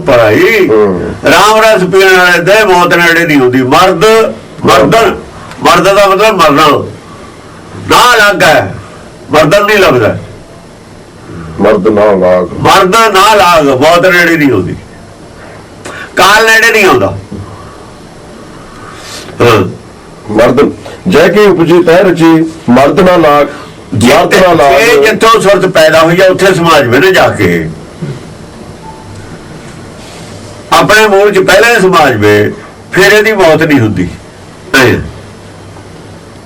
ਪਰਾਈ ਹੂੰ। ਰਾਮ ਰਸ ਪੀਣ ਵਾਲੇ ਦੇ ਮੌਤ ਨੇੜੇ ਨਹੀਂ ਹੁੰਦੀ। ਮਰਦ ਮਰਦਨ। ਮਰਦ ਦਾ ਮਤਲਬ ਮਰਨਾ। ਨਾ ਲੱਗਾ ਮਰਦਨ ਨਹੀਂ ਲੱਗਦਾ। ਮਰਦ ਨਾ ਲਾਗ। ਮਰਦ ਨਾ ਲਾਗ ਮੌਤ ਨੇੜੇ ਨਹੀਂ ਹੁੰਦੀ। ਕਾਲ ਨੇੜੇ ਨਹੀਂ ਆਉਂਦਾ। ਹਾਂ। ਮਰਦ ਜੈ ਕੀ ਉਪਜੀ ਤੈ ਰਚੀ ਮਰਦ ਨਾ ਲਾਗ ਮਰਦ ਨਾ ਇਹ ਲਾਗ। ਜਿੱਥੋਂ ਸੁਰਤ ਪੈਦਾ ਹੋਈ ਆ ਉੱਥੇ ਸਮਾਜ ਵਿੱਚ ਜਾ ਕੇ। ਆਪਣੇ ਮੂਲ ਚ ਪਹਿਲੇ ਸਮਾਜ ਵਿੱਚ ਫਿਰ ਇਹਦੀ ਮੌਤ ਨਹੀਂ ਹੁੰਦੀ।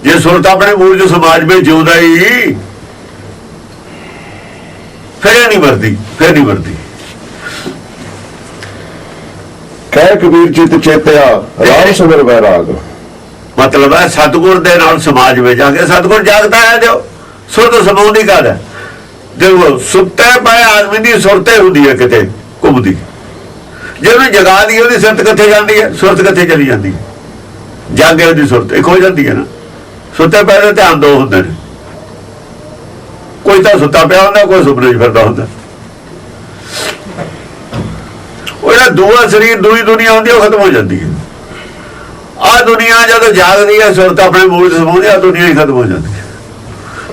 ਜੇ ਸੁਰਤ ਆਪਣੇ ਮੂਲ ਚ ਸਮਾਜ ਵਿੱਚ ਜਿਉਂਦਾ ਹੀ ਫਿਰ ਇਹ ਨਹੀਂ ਮਰਦੀ ਫਿਰ ਨਹੀਂ ਮਰਦੀ। ਕਹਿ ਕਬੀਰ ਚਿਤ ਚੇਤਿਆ ਰਾਮ ਸਿਮਰ ਵੈਰਾਗ। ਮਤਲਬ ਹੈ ਸਤਗੁਰ ਦੇ ਨਾਲ ਸਮਾਜ ਵਿੱਚ ਜਾ ਕੇ ਸਤਗੁਰ ਜਾਗਦਾ ਹੈ ਜੋ ਸੁਰਤ ਸਮਾਉਂਦੀ ਕਦ ਹੈ? ਦੇਖੋ ਸੁੱਤੇ ਪਏ ਆਦਮੀ ਦੀ ਸੁਰਤੇ ਹੁੰਦੀ ਹੈ ਕਿਤੇ ਘੁੰਮਦੀ। ਜੇ ਉਹਨੂੰ ਜਗਾ ਦੀ ਉਹਦੀ ਸੁਰਤ ਕਿੱਥੇ ਜਾਂਦੀ ਹੈ? ਸੁਰਤ ਕਿੱਥੇ ਚਲੀ ਜਾਂਦੀ ਹੈ? ਜਾਗੇ ਉਹਦੀ ਸੁਰਤ, ਇੱਕ ਹੋ ਜਾਂਦੀ ਹੈ ਨਾ। ਸੁੱਤੇ ਪਏ ਦੇ ਧਿਆਨ ਦੋ ਹੁੰਦੇ ਨੇ। ਕੋਈ ਤਾਂ ਸੁੱਤਾ ਪਿਆ ਹੁੰਦਾ, ਕੋਈ ਸੁਪਨੇ 'ਚ ਫਿਰਦਾ ਹੁੰਦਾ। ਉਹ ਜਿਹੜਾ ਦੂਆ ਸਰੀਰ, ਦੂਈ ਦੁਨੀਆ ਹੁੰਦੀ ਉਹ ਖਤਮ ਹੋ ਜਾਂਦੀ ਹੈ। ਆ ਦੁਨੀਆ ਜਦੋਂ ਜਾਗਦੀ ਹੈ, ਸੁਰਤ ਆਪਣੇ ਮੂਲ ਚ ਸਮਾਉਂਦੀ ਆ ਦੁਨੀਆ ਹੀ ਖਤਮ ਹੋ ਜਾਂਦੀ ਹੈ।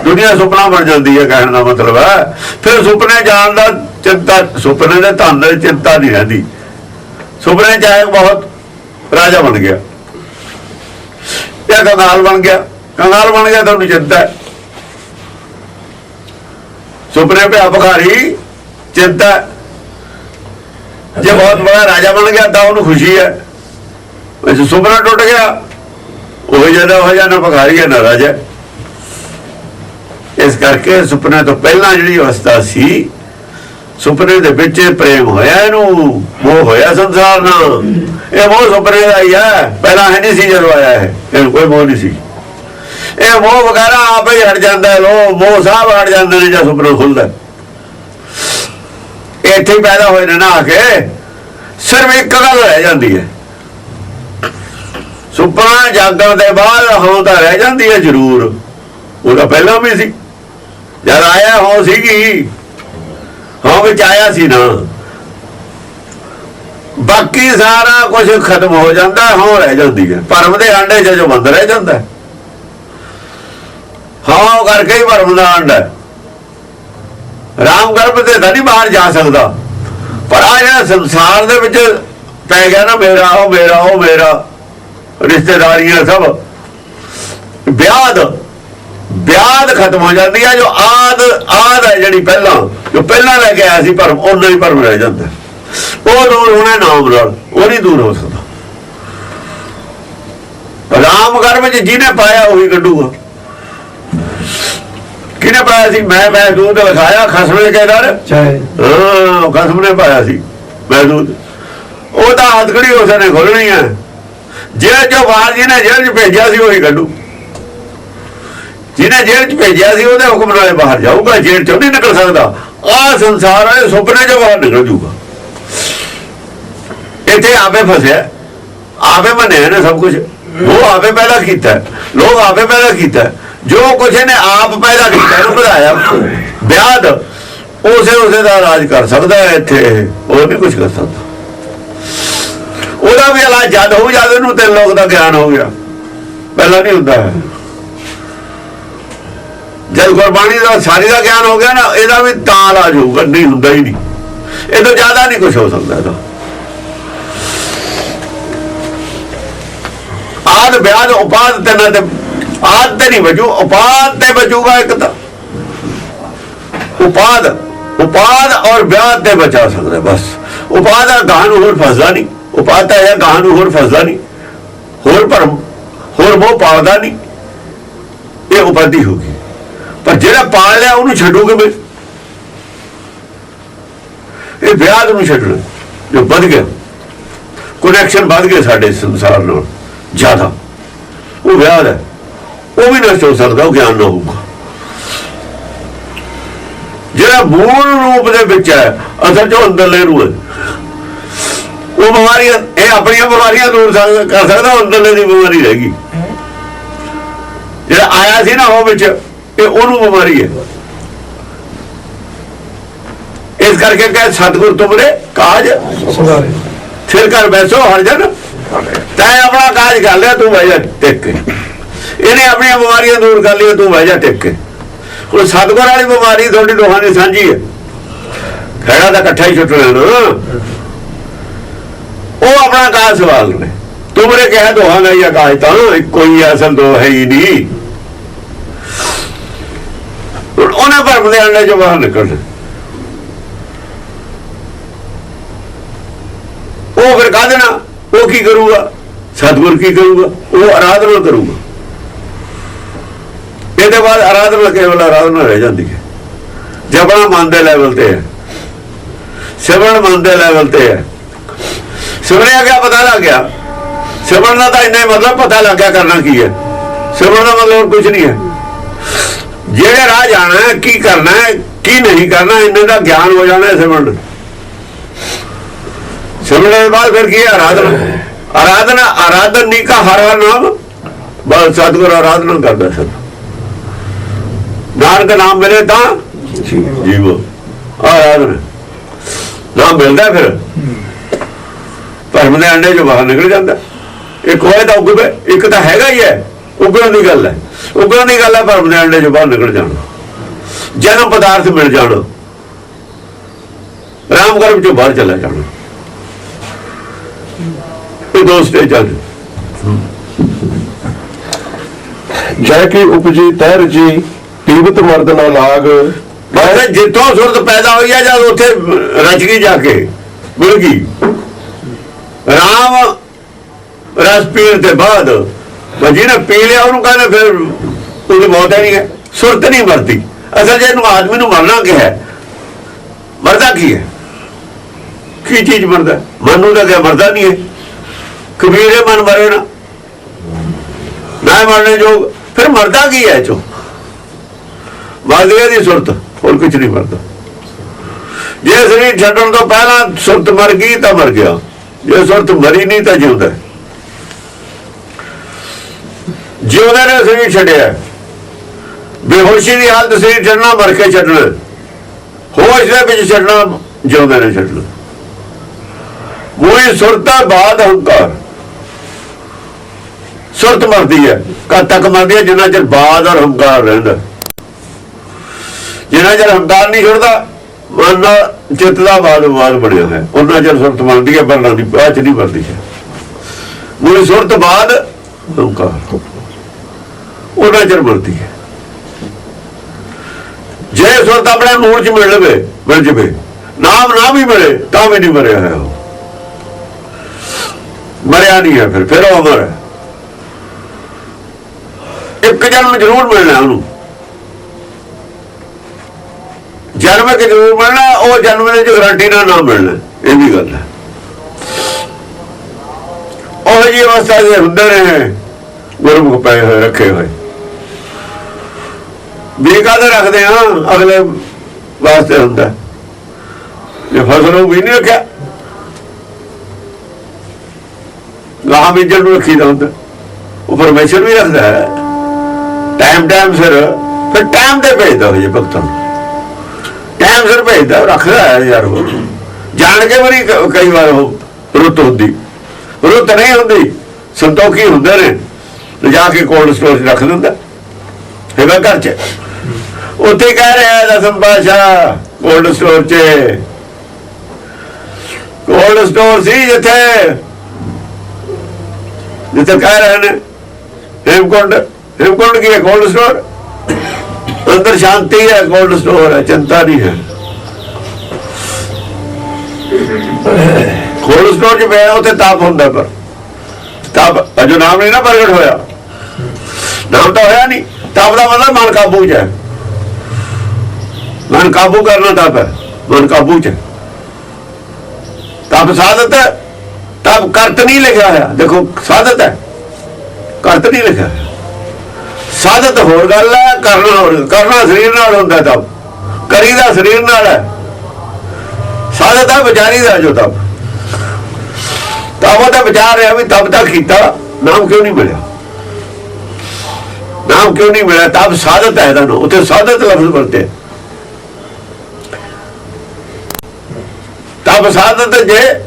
ਦੁਨੀਆ ਸੁਪਨਾ ਬਣ ਜਾਂਦੀ ਹੈ, ਕਹਿਣ ਦਾ ਮਤਲਬ ਹੈ। ਫਿਰ ਸੁਪਨੇ ਜਾਣ ਦਾ ਚਿੰਤਾ, ਸੁਪਨੇ ਦੇ ਧੰਨ ਦੀ ਚਿੰਤਾ ਨਹੀਂ ਰਹਿੰਦੀ। ਸੁਪਨੇ ਚ ਆਇਆ ਬਹੁਤ ਰਾਜਾ ਬਣ ਗਿਆ। ਜਾਂ ਕੰਗਾਲ ਬਣ ਗਿਆ। ਕੰਗਾਲ ਬਣ ਗਿਆ ਤਾਂ ਚਿੰਤਾ ਹੈ। ਸੁਪਨੇ ਪਿਆ ਭਖਾਰੀ ਚਿੰਤਾ ਜੇ ਬਹੁਤ ਬੜਾ ਰਾਜਾ ਬਣ ਗਿਆ ਤਾਂ ਉਹਨੂੰ ਖੁਸ਼ੀ ਹੈ। ਜੇ ਸੁਪਨਾ ਟੁੱਟ ਗਿਆ। ਉਹ ਜਿਹੜਾ ਹੋ ਜਾਣਾ ਭਖਾਰੀ ਹੈ, ਨਾ ਰਾਜਾ। ਇਸ ਕਰਕੇ ਸੁਪਨੇ ਤੋਂ ਪਹਿਲਾਂ ਜਿਹੜੀ ਅਵਸਥਾ ਸੀ ਸੁਪਨੇ ਦੇ ਵਿੱਚ ਇਹ ਪ੍ਰੇਮ ਹੋਇਆ ਇਹਨੂੰ ਮੋਹ ਹੋਇਆ ਸੰਸਾਰ ਨਾਲ। ਇਹ ਮੋਹ ਸੁਪਨੇ ਦਾ ਹੀ ਹੈ, ਪਹਿਲਾਂ ਹੈ ਨਹੀਂ ਸੀ ਜਦੋਂ ਆਇਆ ਹੈ ਇਹਨੂੰ ਕੋਈ ਮੋਹ ਨਹੀਂ ਸੀ। ਇਹ ਮੋਹ ਵਗੈਰਾ ਆਪੇ ਹਟ ਜਾਂਦਾ ਹੈ ਲੋ ਮੋਹ ਸਾਹ ਹਟ ਜਾਂਦੇ ਨੇ ਜਦ ਸੁਪਨਾ ਖੁੱਲਦਾ ਇੱਥੇ ਪੈਦਾ ਹੋਏ ਨੇ ਨਾ ਆ ਕੇ, ਸਿਰਫ ਇੱਕ ਗੱਲ ਰਹਿ ਜਾਂਦੀ ਹੈ। ਸੁਪਨਾ ਜਾਗਣ ਦੇ ਬਾਅਦ ਹਾਂ ਤਾਂ ਰਹਿ ਜਾਂਦੀ ਹੈ ਜ਼ਰੂਰ। ਉਹ ਤਾਂ ਪਹਿਲਾਂ ਵੀ ਸੀ। ਜਦ ਆਇਆ ਹਾਂ ਸੀਗੀ। ਵਿੱਚ ਆਇਆ ਸੀ ਨਾ। ਬਾਕੀ ਸਾਰਾ ਕੁਝ ਖਤਮ ਹੋ ਜਾਂਦਾ, ਹਾਂ ਰਹਿ ਜਾਂਦੀ ਹੈ। ਭਰਮ ਦੇ ਆਂਡੇ 'ਚ ਜੋ ਬੰਦ ਰਹਿ ਜਾਂਦਾ ਹਾਂ। ਕਰਕੇ ਹੀ ਭਰਮ ਦਾ ਆਂਡਾ ਰਾਮ ਗਰਭ ਤੇ ਨਹੀਂ ਬਾਹਰ ਜਾ ਸਕਦਾ। ਪਰ ਆ ਜਿਹੜਾ ਸੰਸਾਰ ਦੇ ਵਿੱਚ ਪੈ ਗਿਆ ਨਾ, ਮੇਰਾ, ਉਹ ਮੇਰਾ ਉਹ ਮੇਰਾ, ਰਿਸ਼ਤੇਦਾਰੀਆਂ ਸਭ, ਵਿਆਦ ਵਿਆਦ ਖਤਮ ਹੋ ਜਾਂਦੀ ਹੈ, ਜੋ ਆਦ ਆਦ ਹੈ ਜਿਹੜੀ ਪਹਿਲਾਂ। ਜੋ ਪਹਿਲਾਂ ਲੈ ਕੇ ਆਇਆ ਸੀ ਭਰਮ ਉਹਨਾਂ ਹੀ ਭਰਮ ਰਹਿ ਜਾਂਦਾ। ਉਹ ਦੂਰ ਹੋਣਾ ਨਾਮ ਨਾਲ ਉਹ ਨਹੀਂ ਦੂਰ ਹੋ ਸਕਦਾ। ਰਾਮ ਗਰਭ ਚ ਜਿਹਨੇ ਪਾਇਆ ਉਹੀ ਕੱਢੂਗਾ। ਕਿਹਨੇ ਪਾਇਆ ਸੀ? ਮੈਂ ਮੈਂ ਦੂਧ ਲਿਖਾਇਆ ਖਸਮੇ ਕੇ ਦਰ ਹਾਂ ਖਸਮ ਨੇ ਪਾਇਆ ਸੀ ਮੈਂ ਦੂਧ ਉਹ ਤਾਂ ਹੱਥਕੜੀ ਉਸਨੇ ਖੋਲਣੀ ਹੈ ਜੇਲ੍ਹ ਚੋਂ ਬਾਹਰ ਜਿਹਨੇ ਜੇਲ੍ਹ ਚ ਭੇਜਿਆ ਸੀ ਉਹੀ ਕੱਢੂ। ਜਿਹਨੇ ਜੇਲ੍ਹ ਚ ਭੇਜਿਆ ਸੀ ਉਹਦੇ ਹੁਕਮ ਨਾਲ ਬਾਹਰ ਜਾਊਗਾ ਜੇਲ੍ਹ ਚੋਂ ਨਹੀਂ ਨਿਕਲ ਸਕਦਾ। ਆਹ ਸੰਸਾਰ ਹੈ ਸੁਪਨੇ ਚੋਂ ਬਾਹਰ ਨਿਕਲ ਜੂਗਾ ਇੱਥੇ ਆਪੇ ਫਸਿਆ, ਆਪੇ ਮੰਨਿਆ ਨੇ ਸਭ ਕੁਝ ਉਹ ਆਪੇ ਪੈਦਾ ਕੀਤਾ, ਲੋਕ ਆਪੇ ਪੈਦਾ ਕੀਤਾ। ਜੋ ਕੁਝ ਇਹਨੇ ਆਪ ਪੈਦਾ ਕੀਤਾ, ਇਹਨੂੰ ਵਧਾਇਆ। ਵਿਆਦ ਉਸੇ ਉਸੇ ਦਾ ਰਾਜ ਕਰ ਸਕਦਾ ਹੈ ਇੱਥੇ ਉਹ ਵੀ ਕੁਝ ਕਰ ਸਕਦਾ। ਉਹਦਾ ਵੀ ਇਲਾਜ ਜਦ ਹੋ ਜਦ ਇਹਨੂੰ ਤੇ ਲੋਕ ਦਾ ਗਿਆਨ ਹੋ ਗਿਆ। ਪਹਿਲਾਂ ਨਹੀਂ ਹੁੰਦਾ ਹੈ। ਜਦ ਗੁਰਬਾਣੀ ਦਾ ਸਾਰੀ ਦਾ ਗਿਆਨ ਹੋ ਗਿਆ ਨਾ, ਇਹਦਾ ਵੀ ਤਾਲ ਇਲਾਜ ਹੋਊਗਾ ਨਹੀਂ ਹੁੰਦਾ ਹੀ ਨਹੀਂ। ਇਹ ਤੋਂ ਜ਼ਿਆਦਾ ਨਹੀਂ ਕੁਝ ਹੋ ਸਕਦਾ ਇਹਦਾ। ਆਦ ਵਿਆਦ, ਉਪਾਦ ਤੇ ਨਾ ਤੇ ਆਦ ਤੇ ਨਹੀਂ ਬਚੂ ਉਪਾਦ ਤੇ ਬਚੂਗਾ ਇੱਕ ਤਾਂ। ਉਪਾਦ ਉਪਾਦ ਔਰ ਵਿਆਦ ਤੇ ਬਚਾ ਸਕਦਾ, ਬਸ। ਉਪਾਦ ਆ ਗਾਹ ਨੂੰ ਹੋਰ ਫਸਦਾ ਨਹੀਂ। ਉਪਾਦ ਤਾਂ ਇਹ ਗਾਹ ਨੂੰ ਹੋਰ ਫਸਦਾ ਨਹੀਂ। ਹੋਰ ਭਰਮ, ਹੋਰ ਉਹ ਪਾਲਦਾ ਨਹੀਂ। ਇਹ ਉਪਾਦੀ ਹੋ ਗਈ। ਪਰ ਜਿਹੜਾ ਪਾਲ ਲਿਆ ਉਹਨੂੰ ਛੱਡੂ ਕਿਵੇਂ? ਇਹ ਵਿਆਦ ਨੂੰ ਛੱਡਣਾ ਜੋ ਵੱਧ ਗਿਆ। ਕਨੈਕਸ਼ਨ ਵੱਧ ਗਏ ਸਾਡੇ ਸੰਸਾਰ ਨਾਲ, ਜ਼ਿਆਦਾ। ਉਹ ਵਿਆਹ ਹੈ। ਉਹ ਵੀ ਨਸ਼ਟ ਹੋ ਸਕਦਾ, ਉਹ ਗਿਆਨ ਨਾ ਹੋਊਗਾ। ਜਿਹੜਾ ਮੂਲ ਰੂਪ ਦੇ ਵਿੱਚ ਹੈ, ਅਸਲ ਚ ਉਹ ਅੰਦਰਲੇ ਨੂੰ ਹੈ। ਉਹ ਬਿਮਾਰੀਆਂ, ਇਹ ਆਪਣੀਆਂ ਬਿਮਾਰੀਆਂ ਦੂਰ ਕਰ ਸਕਦਾ, ਉਹ ਅੰਦਰਲੇ ਦੀ ਬਿਮਾਰੀ ਰਹਿ ਗਈ। ਜਿਹੜਾ ਆਇਆ ਸੀ ਨਾ ਉਹ ਵਿੱਚ ਇਹ ਉਹਨੂੰ ਬਿਮਾਰੀ ਹੈ। ਇਸ ਕਰਕੇ ਕਹੇ, ਸਤਿਗੁਰ ਤੁਮਰੇ, ਕਾਜ ਸਵਾਰੇ ਫਿਰ ਕਰ ਬੈਸੋ ਹਰ ਜਨ। ਤੈਂ ਆਪਣਾ ਕਾਜ ਕਰ ਲਿਆ, ਤੂੰ ਬਹਿ ਟਿਕ ਕੇ। ਇਹਨੇ ਆਪਣੀਆਂ ਬਿਮਾਰੀਆਂ ਦੂਰ ਕਰ ਲਈਆਂ, ਤੂੰ ਬਹਿ ਜਾ ਟਿਕ ਕੇ। ਹੁਣ ਸਤਗੁਰ ਵਾਲੀ ਬਿਮਾਰੀ ਤੁਹਾਡੀ ਦੋਹਾਂ ਦੀ ਸਾਂਝੀ ਹੈ। ਖੜਾ ਤਾਂ ਇਕੱਠਾ ਹੀ ਛੁੱਟ ਨਾ। ਉਹ ਆਪਣਾ ਕਾਜ ਸਵਾਲ ਨੇ ਤੂੰ ਕਿਹਾ ਦੋਹਾਂ ਦਾ ਹੀ ਆਕਾਸ਼ ਤਾਂ ਕੋਈ ਅਸਲ ਦੋ ਹੈ ਹੀ ਨਹੀਂ ਹੁਣ ਉਹਨੇ ਭਰਮ ਦੇ ਅੰਡੇ ਚੋਂ ਬਾਹਰ ਨਿਕਲਣਾ ਉਹ ਫਿਰ ਕਹ ਦੇਣਾ, ਉਹ ਕੀ ਕਰੂਗਾ? ਸਤਿਗੁਰ ਕੀ ਕਰੂਗਾ? ਉਹ ਆਰਾਧਨਾ ਕਰੂਗਾ। ਇਹਦੇ ਬਾਅਦ ਆਰਾਧਨਾ ਕੇਵਲ ਆਰਾਧਨਾ ਰਹਿ ਜਾਂਦੀ ਹੈ। ਜਪਣਾ ਮਨ ਦੇ ਲੈਵਲ ਤੇ ਹੈ। ਸਿਮਰਨ ਮਨ ਦੇ ਲੈਵਲ ਤੇ ਹੈ। ਸਿਮਰਿਆ ਗਿਆ, ਪਤਾ ਲੱਗ ਗਿਆ। ਸਿਮਰਨ ਦਾ ਤਾਂ ਇੰਨਾ ਮਤਲਬ ਪਤਾ ਲੱਗ ਗਿਆ ਕਰਨਾ ਕੀ ਹੈ। ਸਿਮਰਨ ਦਾ ਮਤਲਬ ਹੋਰ ਕੁਝ ਨਹੀਂ ਹੈ। ਜਿਹੜੇ ਰਾਹ ਜਾਣਾ ਕੀ ਕਰਨਾ ਹੈ, ਕੀ ਨਹੀਂ ਕਰਨਾ ਇਹਨਾਂ ਦਾ ਗਿਆਨ ਹੋ ਜਾਣਾ ਸਿਮਰਨ। ਸਿਮਰਨ ਦੇ ਬਾਅਦ ਫਿਰ ਕੀ ਹੈ ਆਰਾਧਨਾ? ਆਰਾਧਨਾ, ਆਰਾਧਨੀ ਕਾ ਹਰ ਹਰ ਨਾਮ, ਬਸ ਸਤਿਗੁਰ ਆਰਾਧਨਾ ਕਰਦਾ ਸਭ। ਨਾਨਕ ਨਾਮ ਮਿਲੇ ਤਾਂ ਜੀਵੋ। ਆਰਾਧਨਾ। ਨਾਮ ਮਿਲਦਾ ਫਿਰ। ਧਰਮ ਦੇ ਅੰਡੇ ਚੋਂ ਬਾਹਰ ਨਿਕਲ ਜਾਂਦਾ। ਇੱਕ ਹੋਏ ਤਾਂ ਉਗਵੇ ਇੱਕ ਤਾਂ ਹੈਗਾ ਹੀ ਹੈ। ਉੱਗਣ ਦੀ ਗੱਲ ਹੈ। ਉਗਣ ਦੀ ਗੱਲ ਹੈ ਧਰਮ ਦੇ ਬਾਹਰ ਨਿਕਲ ਜਾਣਾ। ਜਨਮ ਪਦਾਰਥ ਮਿਲ ਜਾਣਾ। ਰਾਮ ਗਰਭ ਚੋਂ ਬਾਹਰ ਚਲਾ ਜਾਣਾ। ਇਹ ਦੋ ਸਟੇਜਾਂ ਨੇ ਜੈ ਕੀ ਉਪਜੀ ਤੈ ਰਚੀ ਪੀਵਤ ਮਰਦ ਨਾ ਲਾਗ। ਬਸ ਜਿੱਥੋਂ ਸੁਰਤ ਪੈਦਾ ਹੋਈ ਆ ਜਦ ਉੱਥੇ ਰਚ ਗਈ ਜਾ ਕੇ ਮਿਲ ਗਈ। ਰਾਮ ਰਸ ਪੀਣ ਦੇ ਬਾਅਦ ਉਹ ਜਿਹਨੇ ਪੀ ਲਿਆ, ਉਹਨੂੰ ਕਹਿੰਦੇ ਫਿਰ ਉਹਦੀ ਮੌਤ ਹੈ ਨਹੀਂ ਹੈ। ਸੁਰਤ ਨਹੀਂ ਮਰਦੀ ਅਸਲ ਜੇ ਇਹਨੂੰ ਆਦਮੀ ਨੂੰ ਮਰਨਾ ਕਿਹਾ ਮਰਦਾ ਕੀ ਹੈ? ਕੀ ਚੀਜ਼ ਮਰਦਾ? ਮਨ ਨੂੰ ਤਾਂ ਕਿਹਾ ਮਰਦਾ ਨਹੀਂ ਹੈ। ਕਬੀਰੇ ਮਨ ਮਰੇ ਨਾ। ਨਾ ਮਰਨੇ ਜੋ ਫਿਰ ਮਰਦਾ ਕੀ ਹੈ ਚੋ? ਮਰਦੀ ਦੀ ਸੁਰਤ, ਹੋਰ ਕੁਝ ਨਹੀਂ ਮਰਦਾ। ਜੇ ਸਰੀਰ ਛੱਡਣ ਤੋਂ ਪਹਿਲਾਂ ਸੁਰਤ ਮਰ ਗਈ ਤਾਂ ਮਰ ਗਿਆ। ਜੇ ਸੁਰਤ ਮਰੀ ਨਹੀਂ ਤਾਂ ਜਿਉਂਦਾ ਹੈ। ਜਿਉਂਦੇ ਨੇ ਸਰੀਰ ਛੱਡਿਆ। ਬੇਹੋਸ਼ੀ ਦੀ ਹਾਲਤ ਸਰੀਰ ਛੱਡਣਾ ਮਰ ਕੇ ਛੱਡਣਾ। ਹੋਸ਼ ਦੇ ਵਿੱਚ ਛੱਡਣਾ, ਜਿਉਂਦੇ ਨੇ ਛੱਡਣਾ। ਮੋਈ ਸੁਰਤਾ ਬਾਦ ਹੰਕਾਰ। ਸੁਰਤ ਮਰਦੀ ਹੈ। ਕਦ ਤੱਕ ਮਰਦੀ ਹੈ, ਜਿੰਨਾ ਚਿਰ ਬਾਦ ਔਰ ਹੰਕਾਰ ਰਹਿੰਦਾ। ਜਿੰਨਾ ਚਿਰ ਹੰਕਾਰ ਨਹੀਂ ਛੁੱਟਦਾ ਮਨ ਦਾ ਚਿੱਤ ਦਾ ਬਾਦ ਬਾਦ ਬਣਿਆ ਹੈ ਉਹਨਾਂ ਚਿਰ ਸੁਰਤ ਮਰਦੀ ਹੈ, ਪਰ ਨਹੀਂ ਬਾਅਦ ਚ ਨਹੀਂ ਮਰਦੀ। ਹੈ ਮੋਈ ਸੁਰਤ ਬਾਦ ਹੰਕਾਰ। ਉਹਨਾਂ ਚਿਰ ਮਰਦੀ ਹੈ। ਜੇ ਸੁਰਤ ਆਪਣੇ ਮੂਲ ਚ ਮਿਲ ਲਵੇ, ਮਿਲ ਜਵੇ। ਨਾਮ ਨਾ ਵੀ ਮਿਲੇ, ਤਾਂ ਵੀ ਨਹੀਂ ਮਰਿਆ ਹੈ ਉਹ। ਮਰਿਆ ਨਹੀਂ ਹੈ ਫਿਰ ਫਿਰ ਉਹ ਅਮਰ ਹੈ। ਇੱਕ ਜਨਮ ਜ਼ਰੂਰ ਮਿਲਣਾ ਉਹਨੂੰ। ਜਨਮ ਕਿ ਜ਼ਰੂਰ ਮਿਲਣਾ ਉਹ ਜਨਮ ਦੇ ਚ ਗਰੰਟੀ ਨਾਲ ਨਾ ਮਿਲਣਾ ਇਹ ਵੀ ਗੱਲ ਹੈ। ਉਹ ਜੀ ਅਵਸਥਾ ਦੇ ਹੁੰਦੇ ਨੇ ਗੁਰਮੁਖ ਪਏ ਹੋਏ, ਰੱਖੇ ਹੋਏ। ਵੀ ਕਾਹਦੇ ਰੱਖਦੇ ਆ? ਅਗਲੇ ਵਾਸਤੇ ਹੁੰਦਾ। ਜੇ ਫਸਲ ਨੂੰ ਵੀ ਨਹੀਂ ਰੱਖਿਆ, ਗਾਹ ਬੀਜਣ ਨੂੰ ਰੱਖੀ ਹੁੰਦਾ। ਉਹ ਪਰਮੇਸ਼ਰ ਵੀ ਰੱਖਦਾ ਹੈ। ਟਾਈਮ ਟਾਈਮ ਸਿਰ, ਫਿਰ ਟਾਈਮ ਤੇ ਭੇਜਦਾ ਹੋਏ ਭਗਤਾਂ ਟਾਈਮ ਸਿਰ ਭੇਜਦਾ, ਰੱਖਦਾ ਹੈ ਯਾਰ ਉਹ। ਜਾਣ ਕੇ ਵੀ ਕਈ ਵਾਰ ਉਹ ਰੁੱਤ ਹੁੰਦੀ। ਰੁੱਤ ਨਹੀਂ ਹੁੰਦੀ, ਸੰਤੋਖੀ ਹੁੰਦੇ ਨੇ। ਲਿਜਾ ਕੇ ਕੋਲਡ ਸਟੋਰ ਰੱਖ ਦਿੰਦਾ। ਹੈਗਾ ਘਰ 'ਚ ਉੱਥੇ ਕਹਿ ਰਿਹਾ ਦਸਮ ਪਾਸ਼ਾ ਕੋਲਡ ਸਟੋਰ 'ਚ। ਕੋਲਡ ਸਟੋਰ ਸੀ ਜਿੱਥੇ। ਜਿੱਥੇ ਕਹਿ ਰਹੇ ਨੇ, ਹੇਮਕੁੰਡ। ਹੇਮਕੁੰਡ ਕੀ ਹੈ ਕੋਲਡ ਸਟੋਰ ਅੰਦਰ ਸ਼ਾਂਤੀ ਹੈ ਕੋਲਡ ਸਟੋਰ ਹੈ, ਚਿੰਤਾ ਨਹੀਂ ਹੈ। ਕੋਲਡ ਸਟੋਰ 'ਚ ਪਿਆ, ਉੱਥੇ ਤਾਪ ਹੁੰਦਾ ਪਰ। ਤਾਪ, ਅਜੋ ਨਾਮ ਨਹੀਂ ਨਾ ਪ੍ਰਗਟ ਹੋਇਆ। ਨਾਮ ਤਾਂ ਹੋਇਆ ਨਹੀਂ। ਤਾਪ ਦਾ ਮਤਲਬ ਮਨ ਕਾਬੂ 'ਚ ਹੈ। ਮਨ ਕਾਬੂ ਕਰਨਾ ਤਾਪ ਹੈ, ਮਨ ਕਾਬੂ 'ਚ। ਹੈ ਤਪ ਸਾਧਤ ਹੈ, ਤਪ ਕਰਤ ਨਹੀਂ ਲਿਖਿਆ ਹੋਇਆ। ਦੇਖੋ, ਸਾਧਤ ਹੈ, ਕਰਤ ਨਹੀਂ ਲਿਖਿਆ ਸਾਧਤ ਹੋਰ ਗੱਲ ਹੈ, ਕਰਨਾ ਹੋਰ ਕਰਨਾ ਸਰੀਰ ਨਾਲ ਹੁੰਦਾ ਤਪ। ਕਰੀਦਾ ਸਰੀਰ ਨਾਲ ਹੈ। ਸਾਧਤ ਹੈ, ਵਿਚਾਰੀ ਦਾ ਜੋ ਤਪ। ਤਪ ਉਹਦਾ ਵਿਚਾਰ ਰਿਹਾ ਵੀ ਤਪ ਤਾਂ ਕੀਤਾ, ਨਾਮ ਕਿਉਂ ਨਹੀਂ ਮਿਲਿਆ? ਨਾਮ ਕਿਉਂ ਨਹੀਂ ਮਿਲਿਆ? ਤਪ ਸਾਧਤ ਹੈ ਇਹਦਾ ਨਾਮ। ਉੱਥੇ ਸਾਧਤ ਲਫ਼ਜ਼ ਵਰਤੇ। ਸਭ ਸਾਧਤ ਜੇ।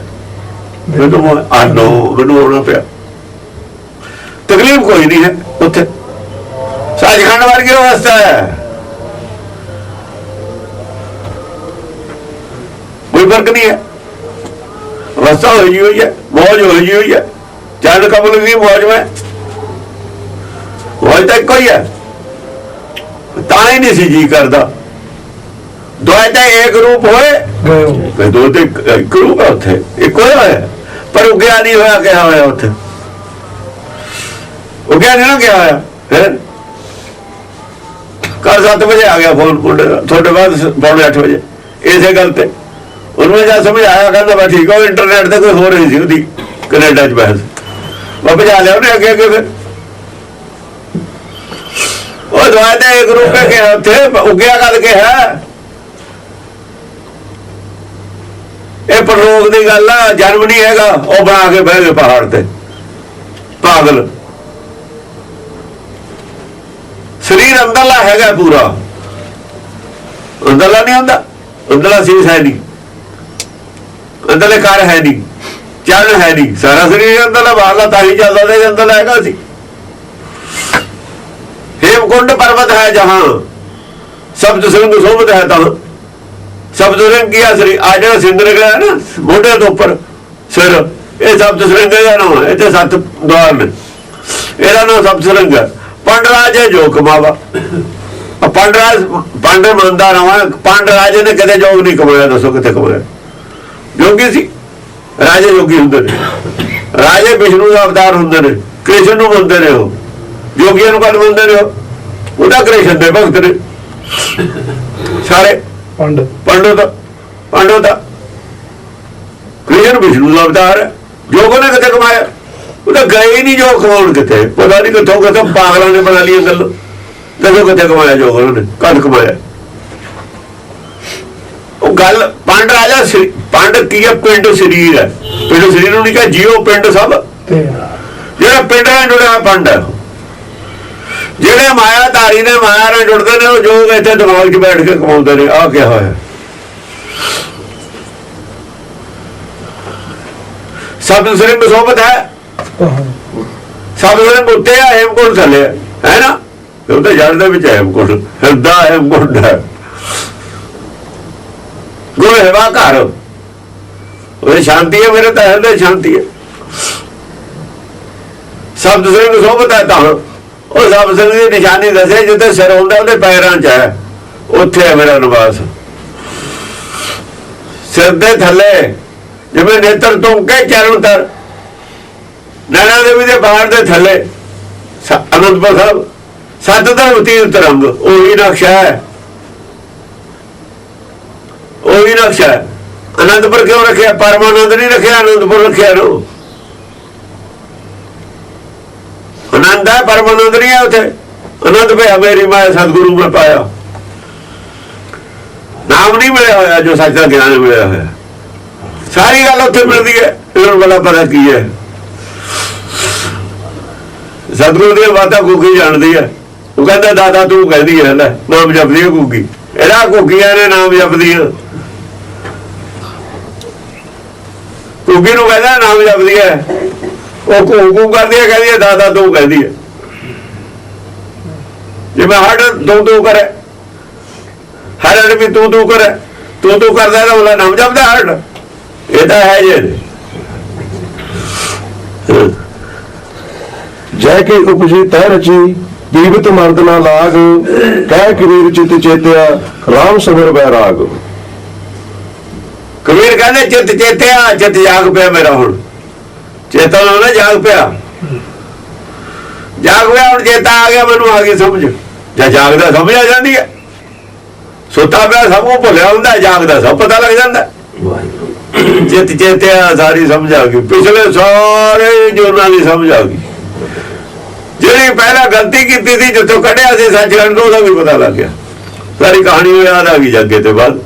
ਮੈਨੂੰ ਆਨੋ ਮੈਨੂੰ ਹੋਣਾ ਪਿਆ। ਤਕਲੀਫ ਕੋਈ ਨਹੀਂ ਹੈ ਉੱਥੇ। ਸੱਚਖੰਡ ਵਰਗੀ ਅਵਸਥਾ ਹੈ। ਕੋਈ ਫ਼ਰਕ ਨਹੀਂ ਹੈ। ਅਵਸਥਾ ਹੋਈ ਹੋਈ ਹੈ, ਮੌਜ ਹੋਈ ਹੋਈ ਹੈ। ਚੰਦ ਕਮਲ ਦੀ ਮੌਜ ਮੈਂ ਮੌਜ ਤਾਂ ਕੋਈ ਹੈ। ਤਾਂ ਹੀ ਨਹੀਂ ਸੀ ਜੀ ਕਰਦਾ। ਤਾਂ ਇੱਕ ਰੂਪ ਹੋਏ। ਦੋ ਤੇ ਇੱਕ- ਰੂਪ ਹੈ ਉੱਥੇ। ਇੱਕੋ ਹੀ ਹੋਇਆ। ਪਰ ਉਗਿਆ ਨਹੀਂ ਹੋਇਆ ਕਿਹਾ ਹੋਇਆ ਉੱਥੇ। ਉਗਿਆ ਨਹੀਂ ਨਾ ਕਿਹਾ ਹੋਇਆ। ਫਿਰ ਕੱਲ 7 ਵਜੇ ਆ ਗਿਆ ਫੋਨ। ਦਾ ਤੁਹਾਡੇ ਬਾਅਦ ਪੌਣੇ 8 ਵਜੇ। ਇਸੇ ਗੱਲ ਤੇ। ਉਹਨੂੰ ਜਦ ਸਮਝ ਆਇਆ ਕਹਿੰਦਾ ਮੈਂ ਠੀਕ ਹਾਂ ਇੰਟਰਨੈਟ ਤੇ ਕੋਈ ਹੋ ਰਹੀ ਸੀ ਉਹਦੀ। ਕੈਨੇਡਾ ਚ ਬਹਿਸ ਉਹ ਭਜਾ ਲਿਆ ਉਹਨੇ ਅੱਗੇ ਅੱਗੇ ਫਿਰ। ਉਹ ਦਵਾਈ ਤੇ ਇੱਕ ਰੂਪ ਹੈ ਕਿ ਉੱਥੇ। ਉਗਿਆ ਕਦ ਕੇ ਹੈ ਇਹ ਪਰਲੋਕ ਦੀ ਗੱਲ ਆ, ਜਨਮ ਨਹੀਂ ਹੈਗਾ, ਉਹ ਬਣਾ ਕੇ ਬਹਿ ਗਏ ਪਹਾੜ ਤੇ। ਪਾਗਲ। ਸਰੀਰ ਅੰਦਰਲਾ ਹੈਗਾ ਪੂਰਾ। ਅੰਦਰਲਾ ਨਹੀਂ ਹੁੰਦਾ, ਅੰਦਰਲਾ ਸੀਸ ਹੈ ਨਹੀਂ। ਅੰਦਰਲੇ ਘਰ ਹੈ ਨਹੀਂ, ਚਰਨ ਹੈ ਨਹੀਂ। ਸਾਰਾ ਸਰੀਰ ਅੰਦਰਲਾ, ਬਾਹਰਲਾ ਤਾਂ ਹੀ ਚੱਲਦਾ ਤੇ ਅੰਦਰਲਾ ਹੈਗਾ ਸੀ। ਹੇਮਕੁੰਡ ਪਰਬਤ ਹੈ ਜਹਾਂ। ਸਬਦ ਸਿੰਘ ਸੋਭਤ ਹੈ ਤਾਂ ਸਬਦ ਸਿੰਘ ਕੀ ਅਸਰੀ ਆ ਜਿਹੜਾ ਸਿੰਧ ਨਿਕਲਿਆ ਨਾ ਮੋਢੇ ਤੋਂ ਉੱਪਰ, ਸਿਰ। ਇਹ ਸਬਦ ਸਿੰਘ ਦਾ ਨਾਮ ਹੈ, ਇੱਥੇ ਸੱਤ ਦਵਾਰ ਨੇ। ਇਹਦਾ ਨਾਮ ਸਬਦ ਸਿੰਘ ਹੈ। ਪੰਡਰਾਜ ਜੋ ਕਮਾਵਾ ਪੰਡਰਾਜ ਪੰਡ ਮੰਦਾ ਰਵਾ, ਪੰਡਰਾਜ ਨੇ ਕਦੇ ਜੋਗ ਨਹੀਂ ਕਮਾਇਆ, ਦੱਸੋ ਕਿੱਥੇ ਕਮਾਇਆ? ਜੋਗੀ ਸੀ? ਰਾਜੇ ਜੋਗੀ ਹੁੰਦੇ ਨੇ। ਰਾਜੇ ਵਿਸ਼ਨੂੰ ਦਾ ਅਵਤਾਰ ਹੁੰਦੇ ਨੇ, ਕ੍ਰਿਸ਼ਨ ਨੂੰ ਮੰਨਦੇ ਨੇ ਉਹ। ਜੋਗੀਆਂ ਨੂੰ ਕਦ ਮੰਨਦੇ ਨੇ ਉਹ? ਉਹਦਾ ਕ੍ਰਿਸ਼ਨ ਦੇ ਭਗਤ ਨੇ। ਸਾਰੇ। ਪੰਡ ਪੰਡਤ ਪੰਡਤ। ਕ੍ਰਿਸ਼ਨ ਵਿਸ਼ਨੂੰ ਦਾ ਅਵਤਾਰ ਹੈ ਜੋਗ ਨੇ ਕਿੱਥੇ ਕਮਾਇਆ? ਉਹ ਤਾਂ ਗਏ ਹੀ ਨਹੀਂ ਜੋ ਕਮਾਉਣ ਕਿੱਥੇ। ਪਤਾ ਨਹੀਂ ਕਿੱਥੋਂ ਕਿੱਥੋਂ ਪਾਗਲਾਂ ਨੇ ਬਣਾ ਲਈ ਗੱਲ। ਦੱਸੋ ਕਿੱਥੇ ਕਮਾਇਆ ਜੋਗ ਉਹਨਾਂ ਨੇ? ਕਦ ਕਮਾਇਆ। ਉਹ ਗੱਲ ਪੰਡ ਰਾਜਾ ਪੰਡ ਕੀ ਹੈ? ਪਿੰਡ ਸਰੀਰ ਹੈ। ਪਿੰਡ ਸਰੀਰ ਨੂੰ ਨਹੀਂ ਕਹਾ ਜੀਓ ਪਿੰਡ ਸਭ। ਜਿਹੜਾ ਪਿੰਡ ਨਾਲ ਜੁੜਿਆ ਪੰਡ ਹੈ। ਜਿਹੜੇ ਮਾਇਆ ਧਾਰੀ ਨੇ ਮਾਇਆ ਨਾਲ ਜੁੜਦੇ ਨੇ ਉਹ ਜੋਗ ਇੱਥੇ ਦਿਮਾਗ 'ਚ ਬੈਠ ਕੇ ਕਮਾਉਂਦੇ ਨੇ ਆਹ ਕਿਹਾ ਹੋਇਆ। ਸਤਿ ਸਿੰਘ ਸੋਬਤ ਹੈ। ਸਤਿ ਸਿੰਘ ਉੱਤੇ ਆ ਹੇਮਕੁੰਡ ਥੱਲੇ ਹੈ ਨਾ? ਉਹ ਤਾਂ ਜੜ ਦੇ ਵਿੱਚ ਹੈ ਹੇਮਕੁੰਡ ਹਿਰਦਾ ਹੇਮਕੁੰਡ ਹੈ। ਗੁਰੂ ਹੈਵਾ ਘਰ। ਉਹ ਸ਼ਾਂਤੀ ਹੈ, ਮੇਰੇ ਤਾਂ ਹਿਰਦੇ ਸ਼ਾਂਤੀ ਹੈ। ਸਬਦ ਸਿੰਘ ਸੋਭਤ ਹੈ ਤਾਂ। ਉਹ ਸਬਦ ਸਿੰਘ ਦੀ ਨਿਸ਼ਾਨੀ ਦੱਸੇ, ਜਿੱਥੇ ਸਿਰ ਹੁੰਦਾ, ਉਹਦੇ ਪੈਰਾਂ 'ਚ ਹੈ। ਉੱਥੇ ਹੈ ਮੇਰਾ ਨਿਵਾਸ। ਸਿਰ ਦੇ ਥੱਲੇ, ਜਿਵੇਂ ਨੇਤਰ ਤੋਂ ਕੇ ਚਰਨ ਤਰ ਨੈਣਾ ਦੇਵੀ ਦੇ ਬਾਹਰ ਦੇ ਥੱਲੇ ਅਨੰਦਪੁਰ ਸਾਹਿਬ, ਸੱਤ ਦਾ ਉਤੀਰ ਤਰੰਗ ਉਹੀ ਨਕਸ਼ਾ ਹੈ। ਉਹੀ ਨਕਸ਼ਾ ਹੈ। ਅਨੰਦਪੁਰ ਕਿਉਂ ਰੱਖਿਆ? ਪਰਮਾਨੰਦ ਨਹੀਂ ਰੱਖਿਆ, ਅਨੰਦਪੁਰ ਰੱਖਿਆ ਨੂੰ। ਆਨੰਦ ਹੈ, ਪਰਮਾਨੰਦ ਨਹੀਂ ਹੈ ਉਥੇ। ਆਨੰਦ ਪਿਆ, ਮੇਰੀ ਮਾਇਆ ਸਤਿਗੁਰੂ ਮੈਂ ਪਾਇਆ। ਨਾਮ ਨਹੀਂ ਮਿਲਿਆ ਹੋਇਆ, ਜੋ ਸੱਚ ਦਾ ਗਿਆਨ ਮਿਲਿਆ ਹੋਇਆ। ਸਾਰੀ ਗੱਲ ਉੱਥੇ ਮਿਲਦੀ ਹੈ, ਇਹਨਾਂ ਨੂੰ ਬੜਾ ਪਤਾ ਕੀ ਹੈ। ਸਤਿਗੁਰੂ ਦੀ ਬਾਤਾਂ ਕੁਕੀ ਜਾਣਦੀ ਹੈ। ਉਹ ਕਹਿੰਦਾ, ਦਾਦਾ, ਤੂੰ ਕਹਿੰਦੀ ਹੈ, ਲੈ, ਨਾਮ ਜਪਦੀ ਹੈ ਕੁਕੀ ਇਹਦਾ ਕੁਕੀਆਂ ਨੇ ਨਾਮ ਜਪਦੀਆਂ ਹੈ। ਕੁਕੀ ਨੂੰ ਕਹਿੰਦਾ, ਨਾਮ ਜਪਦੀ ਹੈ। ਉਹ ਕੂ ਕੂ ਕਰਦੀ ਹੈ, ਕਹਿੰਦੀ ਹੈ, ਦਾਦਾ, ਤੂੰ ਕਹਿੰਦੀ ਹੈ। ਜਿਵੇਂ ਹੜ ਤੂੰ ਤੂੰ ਕਰੇ ਹਰ ਹੜ ਵੀ ਤੂੰ ਤੂੰ ਕਰੇ ਤੂੰ ਤੂੰ ਕਰਦਾ ਤਾਂ ਉਹਦਾ ਨਾਮ ਜਪਦਾ ਇਹ ਤਾਂ ਹੈ ਜੇ ਜੈ ਕੇ ਉਪਜੀ ਤੈ ਰਚੀ ਜੀਵਤ ਮਰਦ ਨਾ ਲਾਗ ਕਹਿ ਕਬੀਰ ਚਿਤ ਚੇਤਿਆ RAM ਸਬਰ ਬੈਰਾਗ ਕਬੀਰ ਕਹਿੰਦੇ ਚਿੱਤ ਚੇਤਿਆ ਚਿੱਤ ਜਾਗ ਪਿਆ ਮੇਰਾ ਹੁਣ। ਚੇਤਨ ਨਾ ਜਾਗ ਪਿਆ। ਜਾਗ ਪਿਆ ਹੁਣ ਚੇਤਾ ਆ ਗਿਆ ਮੈਨੂੰ ਆ ਗਈ ਸਮਝ। ਜਾਂ ਜਾਗਦਾ ਸਮਝ ਆ ਜਾਂਦੀ ਹੈ। ਸੁੱਤਾ ਪਿਆ ਸਭ ਨੂੰ ਭੁੱਲਿਆ ਹੁੰਦਾ ਜਾਗਦਾ ਸਭ ਪਤਾ ਲੱਗ ਜਾਂਦਾ। ਹੈ। ਚਿੱਤ ਸਾਰੀ ਸਮਝ ਆ ਗਈ। ਪਿਛਲੇ ਸਾਰੇ ਜੋਨਾਂ ਦੀ ਸਮਝ ਆ ਗਈ। ਜਿਹੜੀ ਪਹਿਲਾਂ ਗਲਤੀ ਕੀਤੀ ਸੀ ਜਿੱਥੋਂ ਕੱਢਿਆ ਸੀ ਸੱਚਖੰਡ ਤੋਂ ਉਹਦਾ ਵੀ ਪਤਾ ਲੱਗ ਗਿਆ। ਸਾਰੀ ਕਹਾਣੀ ਯਾਦ ਆ ਗਈ ਜੱਗੇ ਤੇ ਬਾਅਦ।